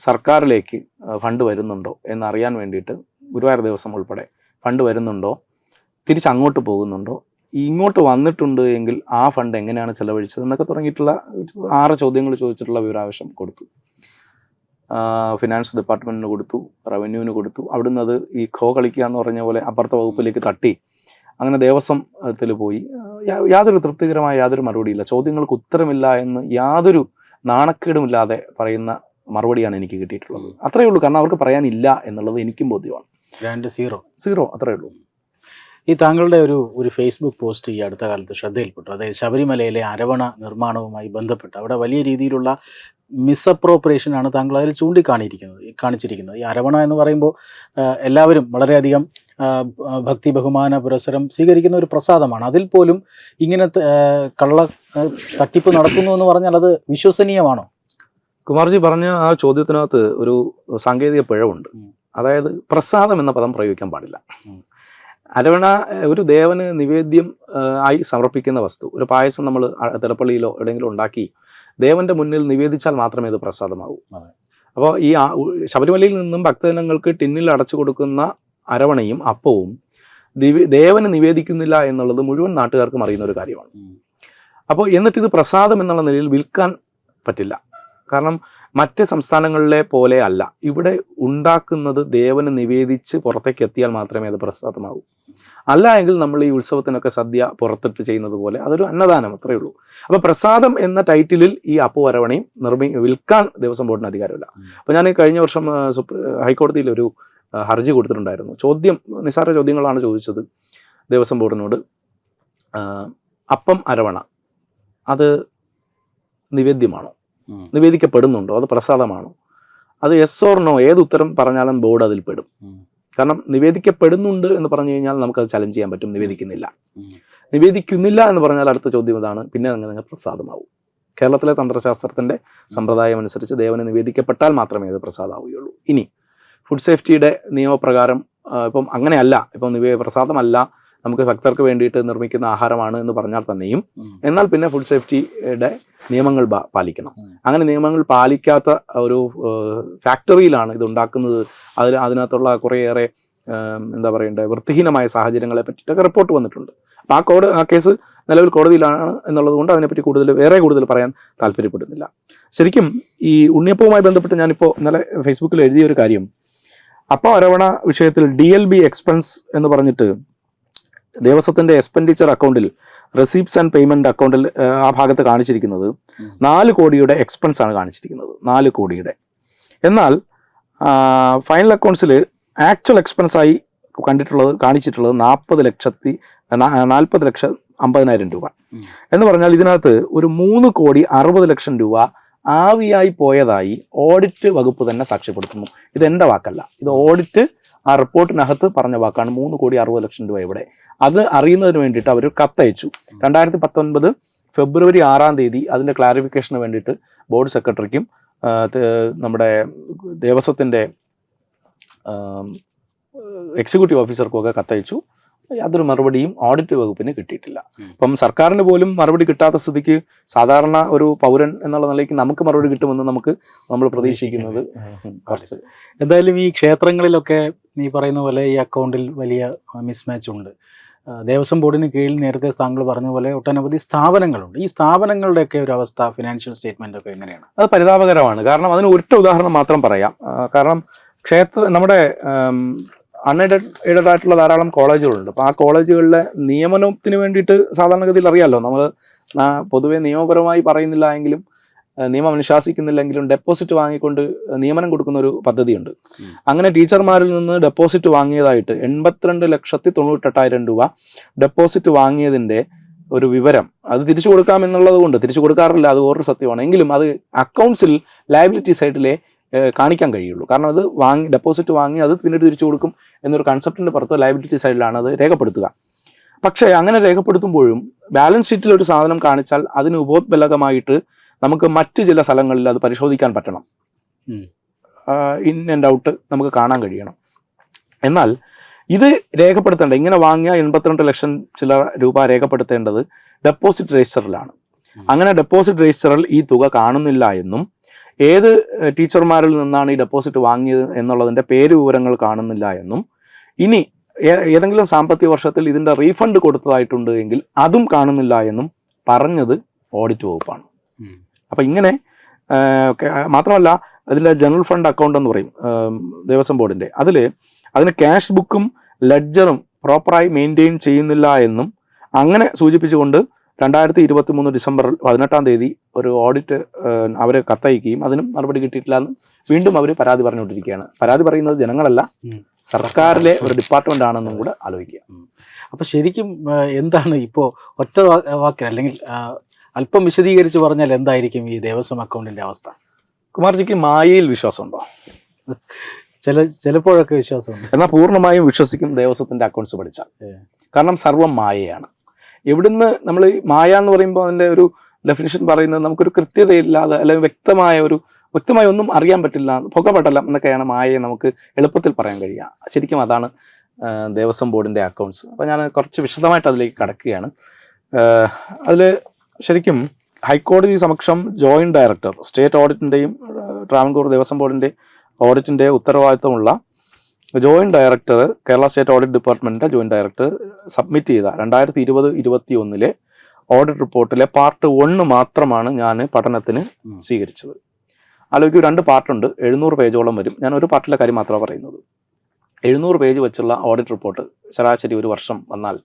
സർക്കാരിലേക്ക് ഫണ്ട് വരുന്നുണ്ടോ എന്നറിയാൻ വേണ്ടിയിട്ട് ഗുരുവായൂർ ദേവസ്വം ഉൾപ്പെടെ ഫണ്ട് വരുന്നുണ്ടോ? തിരിച്ചങ്ങോട്ട് പോകുന്നുണ്ടോ? ഇങ്ങോട്ട് വന്നിട്ടുണ്ട് എങ്കിൽ ആ ഫണ്ട് എങ്ങനെയാണ് ചെലവഴിച്ചത്? എന്നൊക്കെ തുടങ്ങിയിട്ടുള്ള ആറ് ചോദ്യങ്ങൾ ചോദിച്ചിട്ടുള്ള വിവരാവശ്യം കൊടുത്തു. ഫിനാൻസ് ഡിപ്പാർട്ട്മെന്റിന് കൊടുത്തു റവന്യൂവിന് കൊടുത്തു. അവിടുന്ന് അത് ഈ ഖോ കളിക്കുക എന്ന് പറഞ്ഞ പോലെ അപ്പുറത്തെ വകുപ്പിലേക്ക് തട്ടി. അങ്ങനെ ദേവസ്വത്തിൽ പോയി. യാതൊരു തൃപ്തികരമായ യാതൊരു മറുപടിയില്ല. ചോദ്യങ്ങൾക്ക് ഉത്തരമില്ല എന്ന് യാതൊരു നാണക്കേടുമില്ലാതെ പറയുന്ന മറുപടിയാണ് എനിക്ക് കിട്ടിയിട്ടുള്ളത്. അത്രയേ ഉള്ളൂ. കാരണം അവർക്ക് പറയാനില്ല എന്നുള്ളത് എനിക്കും ബോധ്യമാണ്. രണ്ട് സീറോ. സീറോ അത്രയേ ഉള്ളൂ. ഈ താങ്കളുടെ ഒരു ഒരു ഫേസ്ബുക്ക് പോസ്റ്റ് ഈ അടുത്ത കാലത്ത് ശ്രദ്ധയിൽപ്പെട്ടു. അതായത് ശബരിമലയിലെ അരവണ നിർമ്മാണവുമായി ബന്ധപ്പെട്ട്. അവിടെ വലിയ രീതിയിലുള്ള മിസ്അപ്രോപ്രിയേഷൻ ആണ് താങ്കൾ അതിൽ ചൂണ്ടിക്കാണിയിരിക്കുന്നത് കാണിച്ചിരിക്കുന്നത്. ഈ അരവണ എന്ന് പറയുമ്പോൾ എല്ലാവരും വളരെയധികം ഭക്തി ബഹുമാന പുരസരം സ്വീകരിക്കുന്ന ഒരു പ്രസാദമാണ്. അതിൽ പോലും ഇങ്ങനത്തെ കള്ള തട്ടിപ്പ് നടക്കുന്നു എന്ന് പറഞ്ഞാൽ അത് വിശ്വസനീയമാണോ? കുമാർജി പറഞ്ഞ ആ ചോദ്യത്തിനകത്ത് ഒരു സാങ്കേതിക പിഴവുണ്ട്. അതായത് പ്രസാദം എന്ന പദം പ്രയോഗിക്കാൻ പാടില്ല. അരവണ ഒരു ദേവന് നിവേദ്യം ആയി സമർപ്പിക്കുന്ന വസ്തു ഒരു പായസം നമ്മൾ തിളപ്പള്ളിയിലോ എവിടെയെങ്കിലും ഉണ്ടാക്കി ദേവന്റെ മുന്നിൽ നിവേദിച്ചാൽ മാത്രമേ അത് പ്രസാദമാകൂ. അപ്പോൾ ഈ ശബരിമലയിൽ നിന്നും ഭക്തജനങ്ങൾക്ക് ടിന്നിൽ അടച്ചു കൊടുക്കുന്ന അരവണയും അപ്പവും ദിവ ദേവന് നിവേദിക്കുന്നില്ല എന്നുള്ളത് മുഴുവൻ നാട്ടുകാർക്കും അറിയുന്ന ഒരു കാര്യമാണ്. അപ്പോൾ എന്നിട്ട് ഇത് പ്രസാദം എന്നുള്ള നിലയിൽ വിൽക്കാൻ പറ്റില്ല. കാരണം മറ്റ് സംസ്ഥാനങ്ങളിലെ പോലെ അല്ല. ഇവിടെ ഉണ്ടാക്കുന്നത് ദേവന് നിവേദിച്ച് പുറത്തേക്ക് എത്തിയാൽ മാത്രമേ അത് പ്രസാദമാകൂ. അല്ല എങ്കിൽ നമ്മൾ ഈ ഉത്സവത്തിനൊക്കെ സദ്യ പുറത്തിട്ട് ചെയ്യുന്നത് പോലെ അതൊരു അന്നദാനം അത്രയേ ഉള്ളൂ. അപ്പോൾ പ്രസാദം എന്ന ടൈറ്റിലിൽ ഈ അപ്പു വരവണയും നിർമ്മി വിൽക്കാൻ ദേവസ്വം ബോർഡിന് അധികാരമില്ല. അപ്പൊ അപ്പോൾ ഞാൻ കഴിഞ്ഞ വർഷം ഹൈക്കോടതിയിൽ ഒരു ഹർജി കൊടുത്തിട്ടുണ്ടായിരുന്നു. ചോദ്യം നിസ്സാര ചോദ്യങ്ങളാണ് ചോദിച്ചത് ദേവസ്വം ബോർഡിനോട്. അപ്പം അരവണ അത് നിവേദ്യമാണോ. നിവേദിക്കപ്പെടുന്നുണ്ടോ? അത് പ്രസാദമാണോ? അത് എസ് ഓർ നോ ഏത് ഉത്തരം പറഞ്ഞാലും ബോർഡ് അതിൽ പെടും. കാരണം നിവേദിക്കപ്പെടുന്നുണ്ട് എന്ന് പറഞ്ഞു കഴിഞ്ഞാൽ നമുക്ക് അത് ചലഞ്ച് ചെയ്യാൻ പറ്റും നിവേദിക്കുന്നില്ല. നിവേദിക്കുന്നില്ല എന്ന് പറഞ്ഞാൽ അടുത്ത ചോദ്യം ഇതാണ് പിന്നെ അങ്ങനെ നിങ്ങൾ പ്രസാദമാവും. കേരളത്തിലെ തന്ത്രശാസ്ത്രത്തിന്റെ സമ്പ്രദായം അനുസരിച്ച് ദേവന് നിവേദിക്കപ്പെട്ടാൽ മാത്രമേ അത് പ്രസാദമാവുകയുള്ളൂ ഇനി ഫുഡ് സേഫ്റ്റിയുടെ നിയമപ്രകാരം ഇപ്പം അങ്ങനെയല്ല ഇപ്പം നിവേ പ്രസാദമല്ല നമുക്ക് ഭക്തർക്ക് വേണ്ടിയിട്ട് നിർമ്മിക്കുന്ന ആഹാരമാണ് എന്ന് പറഞ്ഞാൽ തന്നെയും എന്നാൽ പിന്നെ ഫുഡ് സേഫ്റ്റിയുടെ നിയമങ്ങൾ പാലിക്കണം. അങ്ങനെ നിയമങ്ങൾ പാലിക്കാത്ത ഒരു ഫാക്ടറിയിലാണ് ഇത് ഉണ്ടാക്കുന്നത്. അതിൽ അതിനകത്തുള്ള കുറേയേറെ എന്താ പറയണ്ടേ വൃത്തിഹീനമായ സാഹചര്യങ്ങളെ പറ്റിയിട്ടൊക്കെ റിപ്പോർട്ട് വന്നിട്ടുണ്ട്. അപ്പോൾ ആ കോഡ് ആ കേസ് നിലവിൽ കോടതിയിലാണ് എന്നുള്ളത് കൊണ്ട് അതിനെപ്പറ്റി കൂടുതൽ വേറെ കൂടുതൽ പറയാൻ താല്പര്യപ്പെടുന്നില്ല. ശരിക്കും ഈ ഉണ്ണിയപ്പവുമായി ബന്ധപ്പെട്ട് ഞാനിപ്പോൾ ഇന്നലെ ഫേസ്ബുക്കിൽ എഴുതിയ ഒരു കാര്യം. അപ്പോൾ അരവണ വിഷയത്തിൽ ഡി എൽ ബി എക്സ്പെൻസ് എന്ന് പറഞ്ഞിട്ട് ദേവസ്വത്തിന്റെ എക്സ്പെൻഡിച്ചർ അക്കൗണ്ടിൽ റെസീപ്റ്റ്സ് ആൻഡ് പേയ്മെന്റ് അക്കൗണ്ടിൽ ആ ഭാഗത്ത് കാണിച്ചിരിക്കുന്നത്. നാല് കോടിയുടെ എക്സ്പെൻസ് ആണ് കാണിച്ചിരിക്കുന്നത്. നാല് കോടിയുടെ. എന്നാൽ ഫൈനൽ അക്കൗണ്ട്സിൽ ആക്ച്വൽ എക്സ്പെൻസ് ആയി കണ്ടിട്ടുള്ളത് കാണിച്ചിട്ടുള്ളത് നാൽപ്പത് ലക്ഷത്തി നാൽപ്പത് ലക്ഷം അമ്പതിനായിരം രൂപ. എന്ന് പറഞ്ഞാൽ ഇതിനകത്ത് ഒരു മൂന്ന് കോടി അറുപത് ലക്ഷം രൂപ ആവിയായി പോയതായി ഓഡിറ്റ് വകുപ്പ് തന്നെ സാക്ഷ്യപ്പെടുത്തുന്നു. ഇത് എന്റെ വാക്കല്ല. ഇത് ഓഡിറ്റ് ആ റിപ്പോർട്ടിനകത്ത് പറഞ്ഞ വാക്കാണ്. മൂന്ന് കോടി അറുപത് ലക്ഷം രൂപ ഇവിടെ അത് അറിയുന്നതിന് വേണ്ടിയിട്ട് അവർ കത്തയച്ചു. രണ്ടായിരത്തി പത്തൊൻപത് ഫെബ്രുവരി ആറാം തീയതി അതിന്റെ ക്ലാരിഫിക്കേഷന് വേണ്ടിയിട്ട് ബോർഡ് സെക്രട്ടറിക്കും നമ്മുടെ ദേവസ്വത്തിന്റെ എക്സിക്യൂട്ടീവ് ഓഫീസർക്കും ഒക്കെ കത്തയച്ചു. യാതൊരു മറുപടിയും ഓഡിറ്റ് വകുപ്പിന് കിട്ടിയിട്ടില്ല. അപ്പം സർക്കാരിന് പോലും മറുപടി കിട്ടാത്ത സ്ഥിതിക്ക് സാധാരണ ഒരു പൗരൻ എന്നുള്ള നിലയ്ക്ക് നമുക്ക് മറുപടി കിട്ടുമെന്ന് നമുക്ക് നമ്മൾ പ്രതീക്ഷിക്കുന്നത്. കുറച്ച്. എന്തായാലും ഈ ക്ഷേത്രങ്ങളിലൊക്കെ നീ പറയുന്ന പോലെ ഈ അക്കൗണ്ടിൽ വലിയ മിസ്മാച്ച് ഉണ്ട്. ദേവസ്വം ബോർഡിന് കീഴിൽ നേരത്തെ താങ്കൾ പറഞ്ഞ പോലെ ഒട്ടനവധി സ്ഥാപനങ്ങളുണ്ട്. ഈ സ്ഥാപനങ്ങളുടെയൊക്കെ ഒരു അവസ്ഥ ഫിനാൻഷ്യൽ സ്റ്റേറ്റ്മെന്റ് ഒക്കെ എങ്ങനെയാണ്? അത് പരിതാപകരമാണ്. കാരണം അതിന് ഒറ്റ ഉദാഹരണം മാത്രം പറയാം. കാരണം ക്ഷേത്ര നമ്മുടെ അൺഎയ്ഡഡ് എയ്ഡഡ് ആയിട്ടുള്ള ധാരാളം കോളേജുകളുണ്ട്. അപ്പോൾ ആ കോളേജുകളിലെ നിയമനത്തിന് വേണ്ടിയിട്ട് സാധാരണഗതിയിൽ അറിയാമല്ലോ നമ്മൾ പൊതുവെ നിയമപരമായി പറയുന്നില്ല എങ്കിലും നിയമം അനുശാസിക്കുന്നില്ലെങ്കിലും ഡെപ്പോസിറ്റ് വാങ്ങിക്കൊണ്ട് നിയമനം കൊടുക്കുന്ന ഒരു പദ്ധതിയുണ്ട് അങ്ങനെ ടീച്ചർമാരിൽ നിന്ന് ഡെപ്പോസിറ്റ് വാങ്ങിയതായിട്ട് എൺപത്തിരണ്ട് ലക്ഷത്തി തൊണ്ണൂറ്റെട്ടായിരം രൂപ ഡെപ്പോസിറ്റ് വാങ്ങിയതിന്റെ ഒരു വിവരം അത് തിരിച്ചു കൊടുക്കാം എന്നുള്ളത് കൊണ്ട് തിരിച്ചു കൊടുക്കാറില്ല അത് ഓരോ സത്യമാണ്. എങ്കിലും അത് അക്കൗണ്ട്സിൽ ലയബിലിറ്റി സൈഡിലെ കാണിക്കാൻ കഴിയുള്ളൂ. കാരണം അത് വാങ്ങി ഡെപ്പോസിറ്റ് വാങ്ങി അത് പിന്നീട് തിരിച്ചു കൊടുക്കും എന്നൊരു കൺസെപ്റ്റിന്റെ പുറത്ത് ലയബിലിറ്റി സൈഡിലാണ് അത് രേഖപ്പെടുത്തുക. പക്ഷേ അങ്ങനെ രേഖപ്പെടുത്തുമ്പോഴും ബാലൻസ് ഷീറ്റിൽ ഒരു സാധനം കാണിച്ചാൽ അതിന് ഉപോത്ബലകമായിട്ട് നമുക്ക് മറ്റു ചില സ്ഥലങ്ങളിൽ അത് പരിശോധിക്കാൻ പറ്റണം. ഇൻ ആൻഡ് ഔട്ട് നമുക്ക് കാണാൻ കഴിയണം. എന്നാൽ ഇത് രേഖപ്പെടുത്തേണ്ട ഇങ്ങനെ വാങ്ങിയ എൺപത്തിരണ്ട് ലക്ഷം ചില രൂപ രേഖപ്പെടുത്തേണ്ടത് ഡെപ്പോസിറ്റ് രജിസ്റ്ററിലാണ് അങ്ങനെ ഡെപ്പോസിറ്റ് രജിസ്റ്ററിൽ ഈ തുക കാണുന്നില്ല എന്നും ഏത് ടീച്ചർമാരിൽ നിന്നാണ് ഈ ഡെപ്പോസിറ്റ് വാങ്ങിയത് എന്നുള്ളതിന്റെ പേര് വിവരങ്ങൾ കാണുന്നില്ല എന്നും ഇനി ഏതെങ്കിലും സാമ്പത്തിക വർഷത്തിൽ ഇതിന്റെ റീഫണ്ട് കൊടുത്തതായിട്ടുണ്ട് എങ്കിൽ അതും കാണുന്നില്ല എന്നും പറഞ്ഞത് ഓഡിറ്റ് വകുപ്പാണ്. അപ്പൊ ഇങ്ങനെ മാത്രമല്ല അതിൽ ജനറൽ ഫണ്ട് അക്കൗണ്ട് എന്ന് പറയും ദേവസ്വം ബോർഡിന്റെ അതിൽ അതിന് ക്യാഷ് ബുക്കും ലെഡ്ജറും പ്രോപ്പറായി മെയിന്റെയിൻ ചെയ്യുന്നില്ല എന്നും അങ്ങനെ സൂചിപ്പിച്ചുകൊണ്ട് രണ്ടായിരത്തി ഇരുപത്തി മൂന്ന് ഡിസംബർ പതിനെട്ടാം തീയതി ഒരു ഓഡിറ്റ് അവരെ കത്തയക്കുകയും അതിനും നടപടി കിട്ടിയിട്ടില്ല എന്നും വീണ്ടും അവർ പരാതി പറഞ്ഞുകൊണ്ടിരിക്കുകയാണ്. പരാതി പറയുന്നത് ജനങ്ങളല്ല സർക്കാരിലെ ഒരു ഡിപ്പാർട്ട്മെന്റ് ആണെന്നും കൂടെ ആലോചിക്കുക. അപ്പൊ ശരിക്കും എന്താണ് ഇപ്പോ ഒറ്റ വാക്ക് വാക്കിൽ അല്ലെങ്കിൽ അല്പം വിശദീകരിച്ച് പറഞ്ഞാൽ എന്തായിരിക്കും ഈ ദേവസ്വം അക്കൗണ്ടിന്റെ അവസ്ഥ? കുമാർജിക്ക് മായയിൽ വിശ്വാസമുണ്ടോ? ചില ചിലപ്പോഴൊക്കെ വിശ്വാസമുണ്ട്. എന്നാൽ പൂർണമായും വിശ്വസിക്കും ദേവസ്വത്തിന്റെ അക്കൗണ്ട്സ് പഠിച്ചാൽ. കാരണം സർവം മായയാണ്. എവിടുന്ന് നമ്മൾ മായ എന്ന് പറയുമ്പോൾ അതിന്റെ ഒരു ഡെഫിനിഷൻ പറയുന്നത് നമുക്കൊരു കൃത്യതയില്ലാതെ അല്ലെങ്കിൽ വ്യക്തമായ ഒരു വ്യക്തമായി ഒന്നും അറിയാൻ പറ്റില്ല പുകപടലം എന്നൊക്കെയാണ് മായയെ നമുക്ക് എളുപ്പത്തിൽ പറയാൻ കഴിയുക. ശരിക്കും അതാണ് ദേവസ്വം ബോർഡിന്റെ അക്കൗണ്ട്സ്. അപ്പോൾ ഞാൻ കുറച്ച് വിശദമായിട്ട് അതിലേക്ക് കടക്കുകയാണ്. അതിൽ ശരിക്കും ഹൈക്കോടതി സമക്ഷം ജോയിന്റ് ഡയറക്ടർ സ്റ്റേറ്റ് ഓഡിറ്റിന്റെയും ട്രാവൻകൂർ ദേവസ്വം ബോർഡിന്റെ ഓഡിറ്റിന്റെ ഉത്തരവാദിത്തമുള്ള joint director Kerala state audit ഡിപ്പാർട്ട്മെന്റിന്റെ ജോയിന്റ് ഡയറക്ടർ സബ്മിറ്റ് ചെയ്ത രണ്ടായിരത്തി ഇരുപത് ഇരുപത്തി ഒന്നിലെ ഓഡിറ്റ് റിപ്പോർട്ടിലെ പാർട്ട് ഒന്ന് മാത്രമാണ് ഞാൻ പഠനത്തിന് സ്വീകരിച്ചത്. ആലോചിക്കൂ രണ്ട് പാർട്ടുണ്ട് എഴുന്നൂറ് പേജോളം വരും. ഞാൻ ഒരു പാർട്ടിലെ കാര്യം മാത്രമാണ് പറയുന്നത്. എഴുന്നൂറ് പേജ് വെച്ചുള്ള ഓഡിറ്റ് റിപ്പോർട്ട് ശരാശരി ഒരു വർഷം വന്നാൽ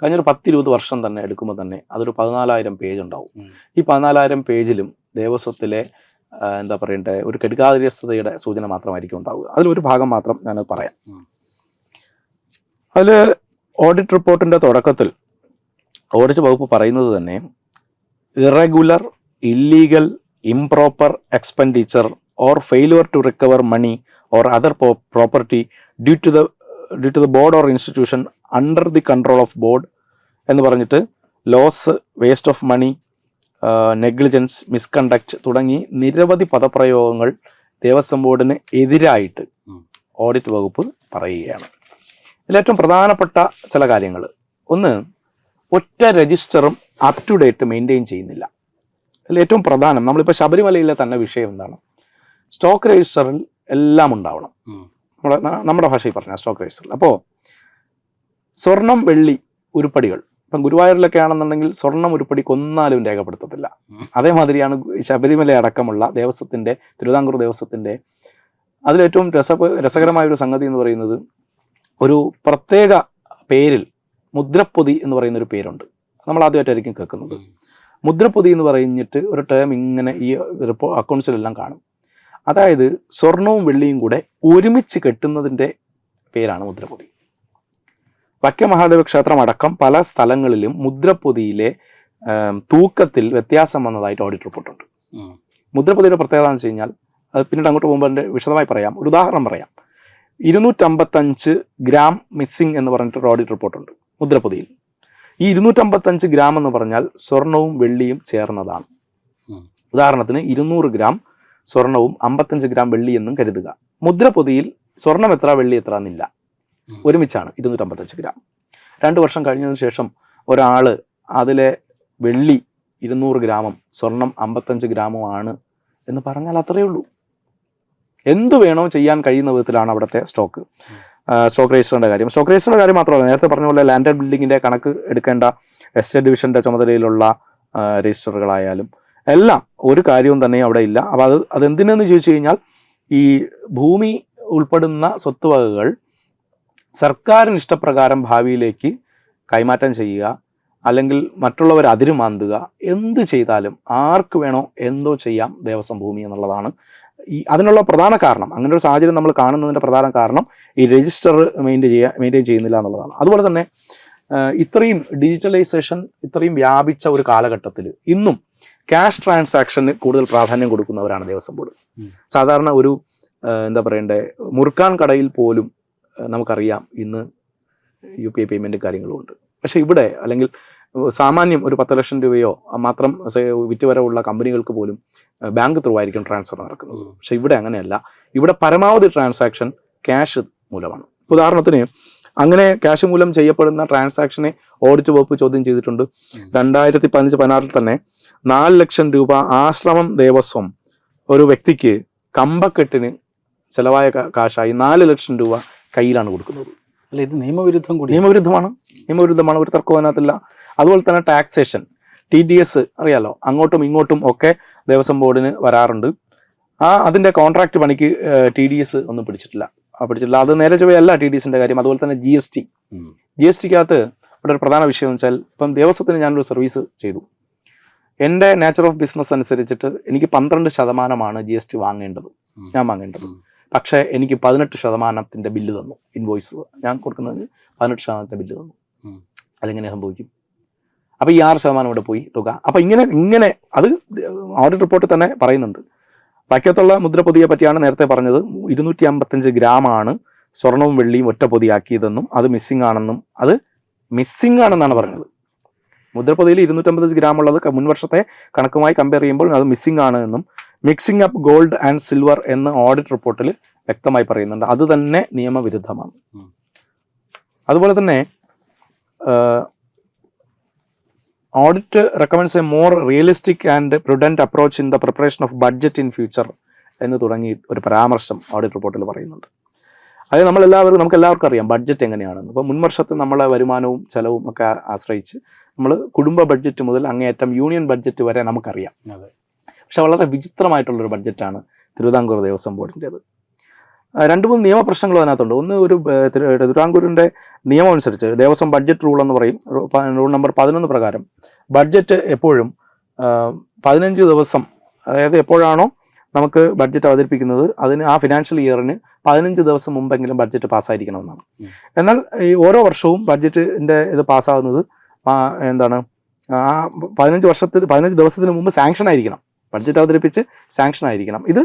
കഴിഞ്ഞൊരു പത്തിരുപത് വർഷം തന്നെ എടുക്കുമ്പോൾ തന്നെ അതൊരു പതിനാലായിരം പേജ് ഉണ്ടാവും. ഈ പതിനാലായിരം പേജിലും ദേവസ്വത്തിലെ എന്താ പറയണ്ടേ ഒരു കെടുകാര്യസ്ഥതയുടെ സൂചന മാത്രമായിരിക്കും ഉണ്ടാവുക. അതിലൊരു ഭാഗം മാത്രം ഞാനത് പറയാം. അതിൽ ഓഡിറ്റ് റിപ്പോർട്ടിന്റെ തുടക്കത്തിൽ ഓഡിറ്റ് വകുപ്പ് പറയുന്നത് തന്നെ irregular illegal improper expenditure or failure to recover money or other property due to the due to the board or institution under the control of board എന്ന് പറഞ്ഞിട്ട് loss waste of money negligence misconduct തുടങ്ങി നിരവധി പദപ്രയോഗങ്ങൾ ദേവസ്വം ബോർഡിന് എതിരായിട്ട് audit വകുപ്പ് പറയുകയാണ്. ഇതിലേറ്റവും പ്രധാനപ്പെട്ട ചില കാര്യങ്ങൾ. ഒന്ന് ഒറ്റ രജിസ്റ്ററും അപ് ടു ഡേറ്റ് മെയിന്റെയിൻ ചെയ്യുന്നില്ല. അതിൽ ഏറ്റവും പ്രധാനം നമ്മളിപ്പോൾ ശബരിമലയിലെ തന്നെ വിഷയം എന്താണ്? സ്റ്റോക്ക് രജിസ്റ്ററിൽ എല്ലാം ഉണ്ടാവണം. നമ്മുടെ നമ്മുടെ ഭാഷയിൽ പറഞ്ഞ സ്റ്റോക്ക് രജിസ്റ്ററിൽ അപ്പോൾ സ്വർണം വെള്ളി ഉരുപ്പടികൾ. ഇപ്പം ഗുരുവായൂരിലൊക്കെ ആണെന്നുണ്ടെങ്കിൽ സ്വർണം ഉരുപ്പടി കൊന്നാലും രേഖപ്പെടുത്തത്തില്ല. അതേമാതിരിയാണ് ശബരിമല അടക്കമുള്ള ദേവസ്വത്തിന്റെ തിരുവിതാംകൂർ ദേവസ്വത്തിന്റെ അതിലേറ്റവും രസ രസകരമായ ഒരു സംഗതി എന്ന് പറയുന്നത് ഒരു പ്രത്യേക പേരിൽ മുദ്രപ്പൊതി എന്ന് പറയുന്ന ഒരു പേരുണ്ട്. നമ്മൾ ആദ്യമായിട്ടായിരിക്കും കേൾക്കുന്നത് മുദ്രപ്പൊതി എന്ന് പറഞ്ഞിട്ട് ഒരു ടേം ഇങ്ങനെ ഈ റിപ്പോ അക്കൗണ്ട്സിലെല്ലാം കാണും. അതായത് സ്വർണവും വെള്ളിയും കൂടെ ഒരുമിച്ച് കെട്ടുന്നതിന്റെ പേരാണ് മുദ്രപൊതി. വക്യമഹാദേവ ക്ഷേത്രം അടക്കം പല സ്ഥലങ്ങളിലും മുദ്രപ്പൊതിയിലെ തൂക്കത്തിൽ വ്യത്യാസം വന്നതായിട്ട് ഓഡിറ്റ് റിപ്പോർട്ടുണ്ട് മുദ്രപ്പൊതിയുടെ പ്രത്യേകത എന്ന് വെച്ച് കഴിഞ്ഞാൽ അത് പിന്നീട് അങ്ങോട്ട് പോകുമ്പോൾ എന്റെ വിശദമായി പറയാം. ഒരു ഉദാഹരണം പറയാം. ഇരുന്നൂറ്റമ്പത്തഞ്ച് ഗ്രാം മിസ്സിംഗ് എന്ന് പറഞ്ഞിട്ട് ഒരു ഓഡിറ്റ് റിപ്പോർട്ടുണ്ട് മുദ്രപ്പൊതിയിൽ ഈ ഇരുന്നൂറ്റമ്പത്തഞ്ച് ഗ്രാം എന്ന് പറഞ്ഞാൽ സ്വർണവും വെള്ളിയും ചേർന്നതാണ്. ഉദാഹരണത്തിന് ഇരുന്നൂറ് ഗ്രാം സ്വർണവും അമ്പത്തഞ്ച് ഗ്രാം വെള്ളി എന്നും കരുതുക. മുദ്രപൊതിയിൽ സ്വർണം എത്ര വെള്ളി എത്ര എന്നില്ല. ഒരുമിച്ചാണ് ഇരുന്നൂറ്റമ്പത്തഞ്ച് ഗ്രാം. രണ്ട് വർഷം കഴിഞ്ഞതിന് ശേഷം ഒരാൾ അതിലെ വെള്ളി ഇരുന്നൂറ് ഗ്രാമും സ്വർണം അമ്പത്തഞ്ച് ഗ്രാമും ആണ് എന്ന് പറഞ്ഞാൽ അത്രയേ ഉള്ളൂ. എന്ത് വേണോ ചെയ്യാൻ കഴിയുന്ന വിധത്തിലാണ് അവിടുത്തെ സ്റ്റോക്ക്. സ്റ്റോക്ക് രജിസ്റ്ററിന്റെ കാര്യം. സ്റ്റോക്ക് രജിസ്റ്ററിന്റെ കാര്യം മാത്രമല്ല നേരത്തെ പറഞ്ഞ പോലെ ലാൻഡ് ബിൽഡിങ്ങിന്റെ ബിൽഡിങ്ങിന്റെ കണക്ക് എടുക്കേണ്ട എസ്റ്റേറ്റ് ഡിവിഷന്റെ ചുമതലയിലുള്ള രജിസ്റ്ററുകളായാലും എല്ലാം ഒരു കാര്യവും തന്നെ അവിടെ ഇല്ല. അപ്പോൾ അത് അതെന്തിനെന്ന് ചോദിച്ചു കഴിഞ്ഞാൽ ഈ ഭൂമി ഉൾപ്പെടുന്ന സ്വത്തുവകകൾ സർക്കാരിന് ഇഷ്ടപ്രകാരം ഭാവിയിലേക്ക് കൈമാറ്റം ചെയ്യുക അല്ലെങ്കിൽ മറ്റുള്ളവർ അതിരുമാന്തുക എന്ത് ചെയ്താലും ആർക്ക് വേണോ എന്തോ ചെയ്യാം ദേവസ്വം ഭൂമി എന്നുള്ളതാണ്. ഈ അതിനുള്ള പ്രധാന കാരണം അങ്ങനെ ഒരു സാഹചര്യം നമ്മൾ കാണുന്നതിന്റെ പ്രധാന കാരണം ഈ രജിസ്റ്റർ മെയിന്റെയിൻ ചെയ്യുക മെയിന്റെയിൻ ചെയ്യുന്നില്ല എന്നുള്ളതാണ്. അതുപോലെ തന്നെ ഇത്രയും ഡിജിറ്റലൈസേഷൻ ഇത്രയും വ്യാപിച്ച ഒരു കാലഘട്ടത്തിൽ ഇന്നും ക്യാഷ് ട്രാൻസാക്ഷന് കൂടുതൽ പ്രാധാന്യം കൊടുക്കുന്നവരാണ് ദേവസ്വം ബോർഡ്. സാധാരണ ഒരു എന്താ പറയണ്ടേ മുറുക്കാൻ കടയിൽ പോലും നമുക്കറിയാം ഇന്ന് യു പി ഐ പേയ്മെന്റ് കാര്യങ്ങളുമുണ്ട്. പക്ഷേ ഇവിടെ അല്ലെങ്കിൽ സാമാന്യം ഒരു പത്ത് ലക്ഷം രൂപയോ മാത്രം വിറ്റുവരവുള്ള കമ്പനികൾക്ക് പോലും ബാങ്ക് ത്രൂ ആയിരിക്കും ട്രാൻസ്ഫർ നടക്കുന്നത്. പക്ഷേ ഇവിടെ അങ്ങനെയല്ല. ഇവിടെ പരമാവധി ട്രാൻസാക്ഷൻ ക്യാഷ് മൂലമാണ്. ഉദാഹരണത്തിന് അങ്ങനെ ക്യാഷ് മൂലം ചെയ്യപ്പെടുന്ന ട്രാൻസാക്ഷനെ ഓഡിറ്റ് വകുപ്പ് ചോദ്യം ചെയ്തിട്ടുണ്ട്. രണ്ടായിരത്തി പതിനഞ്ച് പതിനാറിൽ തന്നെ നാല് ലക്ഷം രൂപ ആശ്രമം ദേവസ്വം ഒരു വ്യക്തിക്ക് കമ്പക്കെട്ടിന് ചെലവായ കാശായി നാല് ലക്ഷം രൂപ കയ്യിലാണ് കൊടുക്കുന്നത്. അല്ല ഇത് നിയമവിരുദ്ധം കൂടി. നിയമവിരുദ്ധമാണ്. നിയമവിരുദ്ധമാണ് ഒരു തർക്കവും അതിനകത്തില്ല. അതുപോലെ തന്നെ ടാക്സേഷൻ ടി ഡി എസ് അറിയാലോ? അങ്ങോട്ടും ഇങ്ങോട്ടും ഒക്കെ ദേവസ്വം ബോർഡിന് വരാറുണ്ട്. ആ അതിന്റെ കോൺട്രാക്ട് പണിക്ക് ടി ഡി എസ് ഒന്നും പിടിച്ചിട്ടില്ല. ആ പിടിച്ചിട്ടില്ല. അത് നേരെ ചൊവ്വയല്ല ടി ഡി എസിന്റെ കാര്യം. അതുപോലെ തന്നെ G S T G S ടിക്കകത്ത് ഇവിടെ ഒരു പ്രധാന വിഷയം എന്ന് വെച്ചാൽ ഇപ്പം ദേവസ്വത്തിന് ഞാനൊരു സർവീസ് ചെയ്തു. എന്റെ നേച്ചർ ഓഫ് ബിസിനസ് അനുസരിച്ചിട്ട് എനിക്ക് പന്ത്രണ്ട് ശതമാനമാണ് ജി എസ് ടി വാങ്ങേണ്ടത്. ഞാൻ വാങ്ങേണ്ടത്. പക്ഷേ എനിക്ക് പതിനെട്ട് ശതമാനത്തിന്റെ ബില്ല് തന്നു. ഇൻവോയ്സ് ഞാൻ കൊടുക്കുന്നതിന് പതിനെട്ട് ശതമാനത്തിന്റെ ബില്ല് തന്നു. അതെങ്ങനെ സംഭവിക്കും? അപ്പൊ ഈ ആറ് ശതമാനം ഇവിടെ പോയി തുക. അപ്പോൾ ഇങ്ങനെ ഇങ്ങനെ അത് ഓഡിറ്റ് റിപ്പോർട്ടിൽ തന്നെ പറയുന്നുണ്ട്. ബാക്കിയത്തുള്ള മുദ്രപൊതിയെ പറ്റിയാണ് നേരത്തെ പറഞ്ഞത്. ഇരുന്നൂറ്റി അമ്പത്തഞ്ച് ഗ്രാമാണ് സ്വർണവും വെള്ളിയും ഒറ്റ പൊതിയാക്കിയതെന്നും അത് മിസ്സിംഗ് ആണെന്നും അത് മിസ്സിംഗ് ആണെന്നാണ് പറഞ്ഞത്. മുദ്രപൊതിയിൽ ഇരുന്നൂറ്റമ്പത് ഗ്രാം ഉള്ളത് മുൻ വർഷത്തെ കണക്കുമായി കമ്പയർ ചെയ്യുമ്പോൾ അത് മിസ്സിംഗ് ആണ് എന്നും mixing up gold and silver എന്ന ഓഡിറ്റ് റിപ്പോർട്ടിൽ വ്യക്തമായി പറയുന്നുണ്ട്. അത് തന്നെ നിയമവിരുദ്ധമാണ്. അതുപോലെ തന്നെ audit recommends a more realistic and prudent approach in the preparation of budget in future എന്ന് തുടങ്ങി ഒരു പരാമർശം ഓഡിറ്റ് റിപ്പോർട്ടിൽ പറയുന്നുണ്ട്. അത് നമ്മളെല്ലാവരും നമുക്ക് എല്ലാവർക്കും അറിയാം ബഡ്ജറ്റ് എങ്ങനെയാണെന്ന്. അപ്പോൾ മുൻവർഷത്തെ നമ്മളെ വരുമാനവും ചെലവും ഒക്കെ ആശ്രയിച്ച് നമ്മൾ കുടുംബ ബഡ്ജറ്റ് മുതൽ അങ്ങേയറ്റം യൂണിയൻ ബഡ്ജറ്റ് വരെ നമുക്കറിയാം. അതെ. പക്ഷെ വളരെ വിചിത്രമായിട്ടുള്ളൊരു ബഡ്ജറ്റാണ് തിരുവിതാംകൂർ ദേവസ്വം ബോർഡിന്റേത്. രണ്ട് മൂന്ന് നിയമപ്രശ്നങ്ങൾ അതിനകത്തുണ്ട്. ഒന്ന് ഒരു തിരുവിതാംകൂരിന്റെ നിയമം അനുസരിച്ച് ദേവസ്വം ബഡ്ജറ്റ് റൂൾ എന്ന് പറയും. റൂൾ നമ്പർ പതിനൊന്ന് പ്രകാരം ബഡ്ജറ്റ് എപ്പോഴും പതിനഞ്ച് ദിവസം അതായത് എപ്പോഴാണോ നമുക്ക് ബഡ്ജറ്റ് അവതരിപ്പിക്കുന്നത് അതിന് ആ ഫിനാൻഷ്യൽ ഇയറിന് പതിനഞ്ച് ദിവസം മുമ്പെങ്കിലും ബഡ്ജറ്റ് പാസ്സായിരിക്കണമെന്നാണ്. എന്നാൽ ഈ ഓരോ വർഷവും ബഡ്ജറ്റിന്റെ ഇത് പാസ്സാകുന്നത് എന്താണ് ആ പതിനഞ്ച് വർഷത്തിൽ പതിനഞ്ച് ദിവസത്തിന് മുമ്പ് സാങ്ഷൻ ആയിരിക്കണം. ബഡ്ജറ്റ് അവതരിപ്പിച്ച് സാങ്ഷൻ ആയിരിക്കണം. ഇത്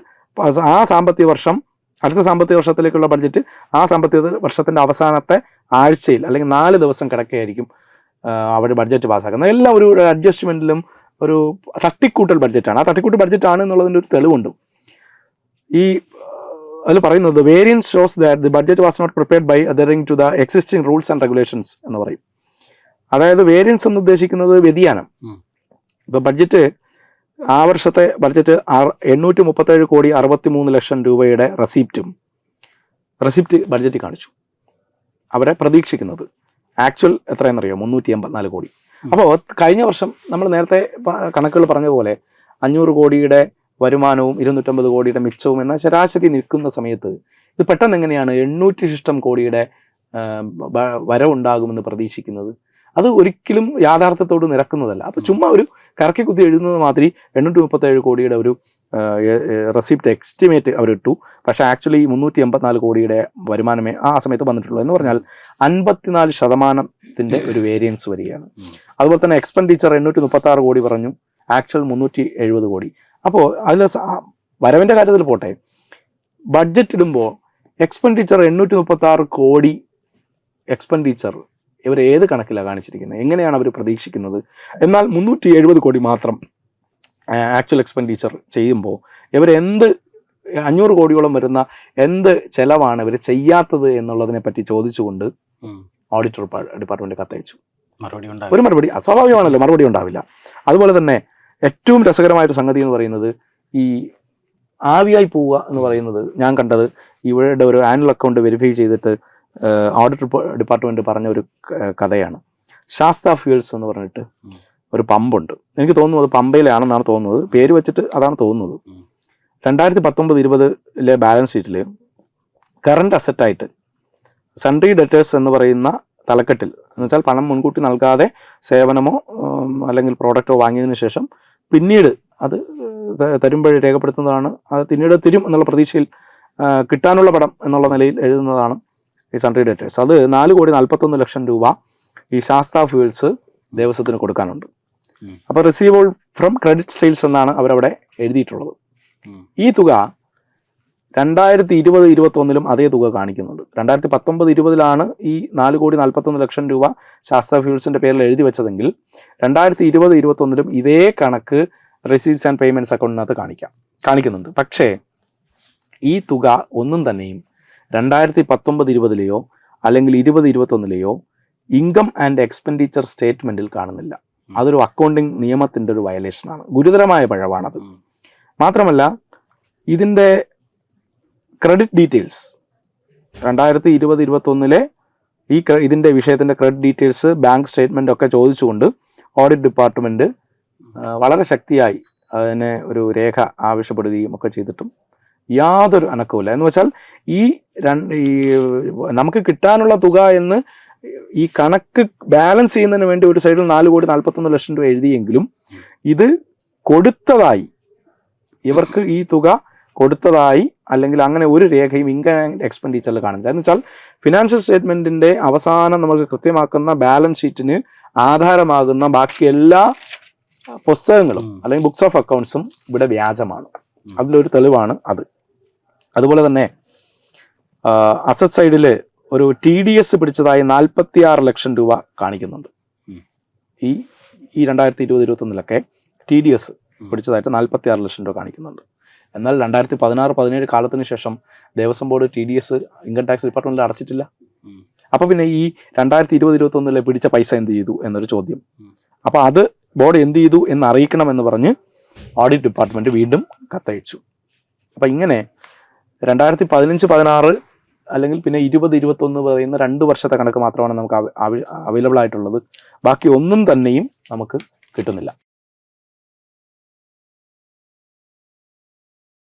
ആ സാമ്പത്തിക വർഷം അടുത്ത സാമ്പത്തിക വർഷത്തിലേക്കുള്ള ബഡ്ജറ്റ് ആ സാമ്പത്തിക വർഷത്തിന്റെ അവസാനത്തെ ആഴ്ചയിൽ അല്ലെങ്കിൽ നാല് ദിവസം കിടക്കുകയായിരിക്കും അവർ ബഡ്ജറ്റ് പാസ്സാക്കുന്നത് എല്ലാം ഒരു അഡ്ജസ്റ്റ്മെന്റിലും ഒരു തട്ടിക്കൂട്ടൽ ബഡ്ജറ്റാണ് ആ തട്ടിക്കൂട്ടൽ ബഡ്ജറ്റ് ആണ് എന്നുള്ളതിന്റെ ഒരു തെളിവുണ്ട്. ഈ അതിൽ പറയുന്നത് variance shows that the budget was not prepared by adhering to the existing rules and regulations എന്ന് പറയും. അതായത് വേരിയൻസ് എന്ന് ഉദ്ദേശിക്കുന്നത് വ്യതിയാനം. ഇപ്പോൾ ഇപ്പൊ ബഡ്ജറ്റ് ആ വർഷത്തെ ബഡ്ജറ്റ് എണ്ണൂറ്റി മുപ്പത്തേഴ് കോടി അറുപത്തി മൂന്ന് ലക്ഷം രൂപയുടെ റെസിപ്റ്റും റെസിപ്റ്റ് ബഡ്ജറ്റ് കാണിച്ചു. അവരെ പ്രതീക്ഷിക്കുന്നത്. ആക്ച്വൽ എത്രയെന്നറിയോ മുന്നൂറ്റി എൺപത്തിനാല് കോടി അപ്പോൾ കഴിഞ്ഞ വർഷം നമ്മൾ നേരത്തെ കണക്കുകൾ പറഞ്ഞ പോലെ അഞ്ഞൂറ് കോടിയുടെ വരുമാനവും ഇരുന്നൂറ്റമ്പത് കോടിയുടെ മിച്ചവും എന്ന ശരാശരി നിൽക്കുന്ന സമയത്ത് ഇത് പെട്ടെന്ന് എങ്ങനെയാണ് എണ്ണൂറ്റി ശിഷ്ടം കോടിയുടെ വരവുണ്ടാകുമെന്ന് പ്രതീക്ഷിക്കുന്നത്? അത് ഒരിക്കലും യാഥാർത്ഥ്യത്തോട് നിരക്കുന്നതല്ല. അപ്പോൾ ചുമ്മാ ഒരു കറക്കി കുത്തി എഴുതുന്നത് മാതിരി എണ്ണൂറ്റി മുപ്പത്തേഴ് കോടിയുടെ ഒരു റെസിപ്റ്റ് എസ്റ്റിമേറ്റ് അവരിട്ടു. പക്ഷേ ആക്ച്വലി മുന്നൂറ്റി എൺപത്തിനാല് കോടിയുടെ വരുമാനമേ ആ സമയത്ത് വന്നിട്ടുള്ളൂ എന്ന് പറഞ്ഞാൽ അൻപത്തിനാല് ശതമാനത്തിന്റെ ഒരു വേരിയൻസ് വരികയാണ്. അതുപോലെ തന്നെ എക്സ്പെൻഡിച്ചർ എണ്ണൂറ്റി മുപ്പത്തി ആറ് കോടി പറഞ്ഞു. ആക്ച്വൽ മുന്നൂറ്റി എഴുപത് കോടി. അപ്പോൾ അതിൽ വരവിന്റെ കാര്യത്തിൽ പോട്ടെ. ബഡ്ജറ്റ് ഇടുമ്പോൾ എക്സ്പെൻഡിച്ചർ എണ്ണൂറ്റി മുപ്പത്തി ആറ് കോടി എക്സ്പെൻഡിച്ചർ ഇവർ ഏത് കണക്കിലാണ് കാണിച്ചിരിക്കുന്നത്? എങ്ങനെയാണ് അവർ പ്രതീക്ഷിക്കുന്നത്? എന്നാൽ മുന്നൂറ്റി എഴുപത് കോടി മാത്രം ആക്ച്വൽ എക്സ്പെൻഡിച്ചർ ചെയ്യുമ്പോൾ ഇവർ എന്ത് അഞ്ഞൂറ് കോടിയോളം വരുന്ന എന്ത് ചെലവാണ് ഇവർ ചെയ്യാത്തത് എന്നുള്ളതിനെ പറ്റി ചോദിച്ചുകൊണ്ട് ഓഡിറ്റർ ഡിപ്പാർട്ട്മെന്റ് കത്തയച്ചു. മറുപടി ഒരു മറുപടി അസ്വാഭാവികമാണല്ലോ മറുപടി ഉണ്ടാവില്ല. അതുപോലെ തന്നെ ഏറ്റവും രസകരമായ ഒരു സംഗതി എന്ന് പറയുന്നത് ഈ ആവിയായി പോവുക എന്ന് പറയുന്നത് ഞാൻ കണ്ടത് ഇവരുടെ ഒരു ആനുവൽ അക്കൗണ്ട് വെരിഫൈ ചെയ്തിട്ട് ഓഡിറ്റ് ഡിപ്പാർട്ട്മെന്റ് പറഞ്ഞ ഒരു കഥയാണ്. ശാസ്ത ഫ്യൂൽസ് എന്ന് പറഞ്ഞിട്ട് ഒരു പമ്പുണ്ട്. എനിക്ക് തോന്നുന്നു അത് പമ്പയിലാണെന്നാണ് തോന്നുന്നത്. പേര് വെച്ചിട്ട് അതാണ് തോന്നുന്നത്. രണ്ടായിരത്തി പത്തൊമ്പത് ഇരുപതിലെ ബാലൻസ് ഷീറ്റിൽ കറണ്ട് അസറ്റായിട്ട് സൺട്രി ഡെറ്റേഴ്സ് എന്ന് പറയുന്ന തലക്കെട്ടിൽ എന്ന് വെച്ചാൽ പണം മുൻകൂട്ടി നൽകാതെ സേവനമോ അല്ലെങ്കിൽ പ്രോഡക്റ്റോ വാങ്ങിയതിനു ശേഷം പിന്നീട് അത് തരുമ്പോൾ രേഖപ്പെടുത്തുന്നതാണ്. അത് പിന്നീട് തരും എന്നുള്ള പ്രതീക്ഷയിൽ കിട്ടാനുള്ള പടം എന്നുള്ള നിലയിൽ എഴുതുന്നതാണ് ഈ സൺട്രി ഡേറ്റേഴ്സ് അത് നാല് കോടി നാൽപ്പത്തൊന്ന് ലക്ഷം രൂപ ഈ ശാസ്ത ഫ്യൂൽസ് ദേവസ്വത്തിന് കൊടുക്കാനുണ്ട്. അപ്പോൾ റിസീവബിൾ ഫ്രം ക്രെഡിറ്റ് സെയിൽസ് എന്നാണ് അവരവിടെ എഴുതിയിട്ടുള്ളത്. ഈ തുക രണ്ടായിരത്തി ഇരുപത് ഇരുപത്തി ഒന്നിലും അതേ തുക കാണിക്കുന്നുണ്ട്. രണ്ടായിരത്തി പത്തൊമ്പത് ഇരുപതിലാണ് ഈ നാല് കോടി നാൽപ്പത്തൊന്ന് ലക്ഷം രൂപ ശാസ്ത്ര ഫ്യൂൾസിന്റെ പേരിൽ എഴുതി വെച്ചതെങ്കിൽ രണ്ടായിരത്തി ഇരുപത് ഇരുപത്തി ഒന്നിലും ഇതേ കണക്ക് റിസീവ്സ് ആൻഡ് പേയ്മെന്റ്സ് അക്കൗണ്ടിനകത്ത് കാണിക്കാം. കാണിക്കുന്നുണ്ട്. പക്ഷേ ഈ തുക ഒന്നും തന്നെയും രണ്ടായിരത്തി പത്തൊമ്പത് ഇരുപതിലെയോ അല്ലെങ്കിൽ ഇരുപത് ഇരുപത്തൊന്നിലെയോ ഇൻകം ആൻഡ് എക്സ്പെൻഡിച്ചർ സ്റ്റേറ്റ്മെന്റിൽ കാണുന്നില്ല. അതൊരു അക്കൗണ്ടിങ് നിയമത്തിന്റെ ഒരു വയലേഷനാണ് ഗുരുതരമായ പഴവാണത്. മാത്രമല്ല ഇതിന്റെ ക്രെഡിറ്റ് ഡീറ്റെയിൽസ് രണ്ടായിരത്തി ഇരുപത് ഇരുപത്തൊന്നിലെ ഈ ഇതിന്റെ വിഷയത്തിന്റെ ക്രെഡിറ്റ് ഡീറ്റെയിൽസ് ബാങ്ക് സ്റ്റേറ്റ്മെന്റ് ഒക്കെ ചോദിച്ചുകൊണ്ട് ഓഡിറ്റ് ഡിപ്പാർട്ട്മെന്റ് വളരെ ശക്തിയായി അതിനെ ഒരു രേഖ ആവശ്യപ്പെടുകയും ഒക്കെ ചെയ്തിട്ടും യാതൊരു അനക്കവുമില്ല. എന്ന് വെച്ചാൽ ഈ രണ്ട് ഈ നമുക്ക് കിട്ടാനുള്ള തുക എന്ന് ഈ കണക്ക് ബാലൻസ് ചെയ്യുന്നതിന് വേണ്ടി ഒരു സൈഡിൽ നാല് കോടി നാൽപ്പത്തൊന്ന് ലക്ഷം രൂപ എഴുതിയെങ്കിലും ഇത് കൊടുത്തതായി ഇവർക്ക് ഈ തുക കൊടുത്തതായി അല്ലെങ്കിൽ അങ്ങനെ ഒരു രേഖയും ഇൻകം ആൻഡ് എക്സ്പെൻഡിച്ചറിൽ കാണില്ല. എന്ന് വെച്ചാൽ ഫിനാൻഷ്യൽ സ്റ്റേറ്റ്മെന്റിന്റെ അവസാനം നമുക്ക് കൃത്യമാക്കുന്ന ബാലൻസ് ഷീറ്റിന് ആധാരമാകുന്ന ബാക്കി എല്ലാ പുസ്തകങ്ങളും അല്ലെങ്കിൽ ബുക്സ് ഓഫ് അക്കൗണ്ട്സും ഇവിടെ വ്യാജമാണ്. അതിലൊരു തെളിവാണ് അത്. അതുപോലെ തന്നെ അസറ്റ് സൈഡിൽ ഒരു ടി ഡി എസ് പിടിച്ചതായി നാൽപ്പത്തി ആറ് ലക്ഷം രൂപ കാണിക്കുന്നുണ്ട്. ഈ ഈ രണ്ടായിരത്തി ഇരുപത് ഇരുപത്തൊന്നിലൊക്കെ ടി ഡി എസ് പിടിച്ചതായിട്ട് നാൽപ്പത്തി ആറ് ലക്ഷം രൂപ കാണിക്കുന്നുണ്ട്. എന്നാൽ രണ്ടായിരത്തി പതിനാറ് പതിനേഴ് കാലത്തിന് ശേഷം Devaswom board T D S income tax ഡിപ്പാർട്ട്മെന്റിൽ അടച്ചിട്ടില്ല. അപ്പോൾ അപ്പൊ പിന്നെ ഈ രണ്ടായിരത്തി ഇരുപത് ഇരുപത്തി ഒന്നിലെ പിടിച്ച പൈസ എന്ത് ചെയ്തു എന്നൊരു ചോദ്യം. അപ്പോൾ അപ്പൊ അത് ബോർഡ് എന്ത് ചെയ്തു എന്ന് അറിയിക്കണം എന്ന് പറഞ്ഞ് ഓഡിറ്റ് ഡിപ്പാർട്ട്മെന്റ് വീണ്ടും കത്തയച്ചു. അപ്പൊ ഇങ്ങനെ രണ്ടായിരത്തി പതിനഞ്ച് പതിനാറ് അല്ലെങ്കിൽ പിന്നെ ഇരുപത് ഇരുപത്തൊന്ന് പറയുന്ന രണ്ട് വർഷത്തെ കണക്ക് മാത്രമാണ് നമുക്ക് അവൈലബിൾ ആയിട്ടുള്ളത്. ബാക്കി ഒന്നും തന്നെയും നമുക്ക് കിട്ടുന്നില്ല.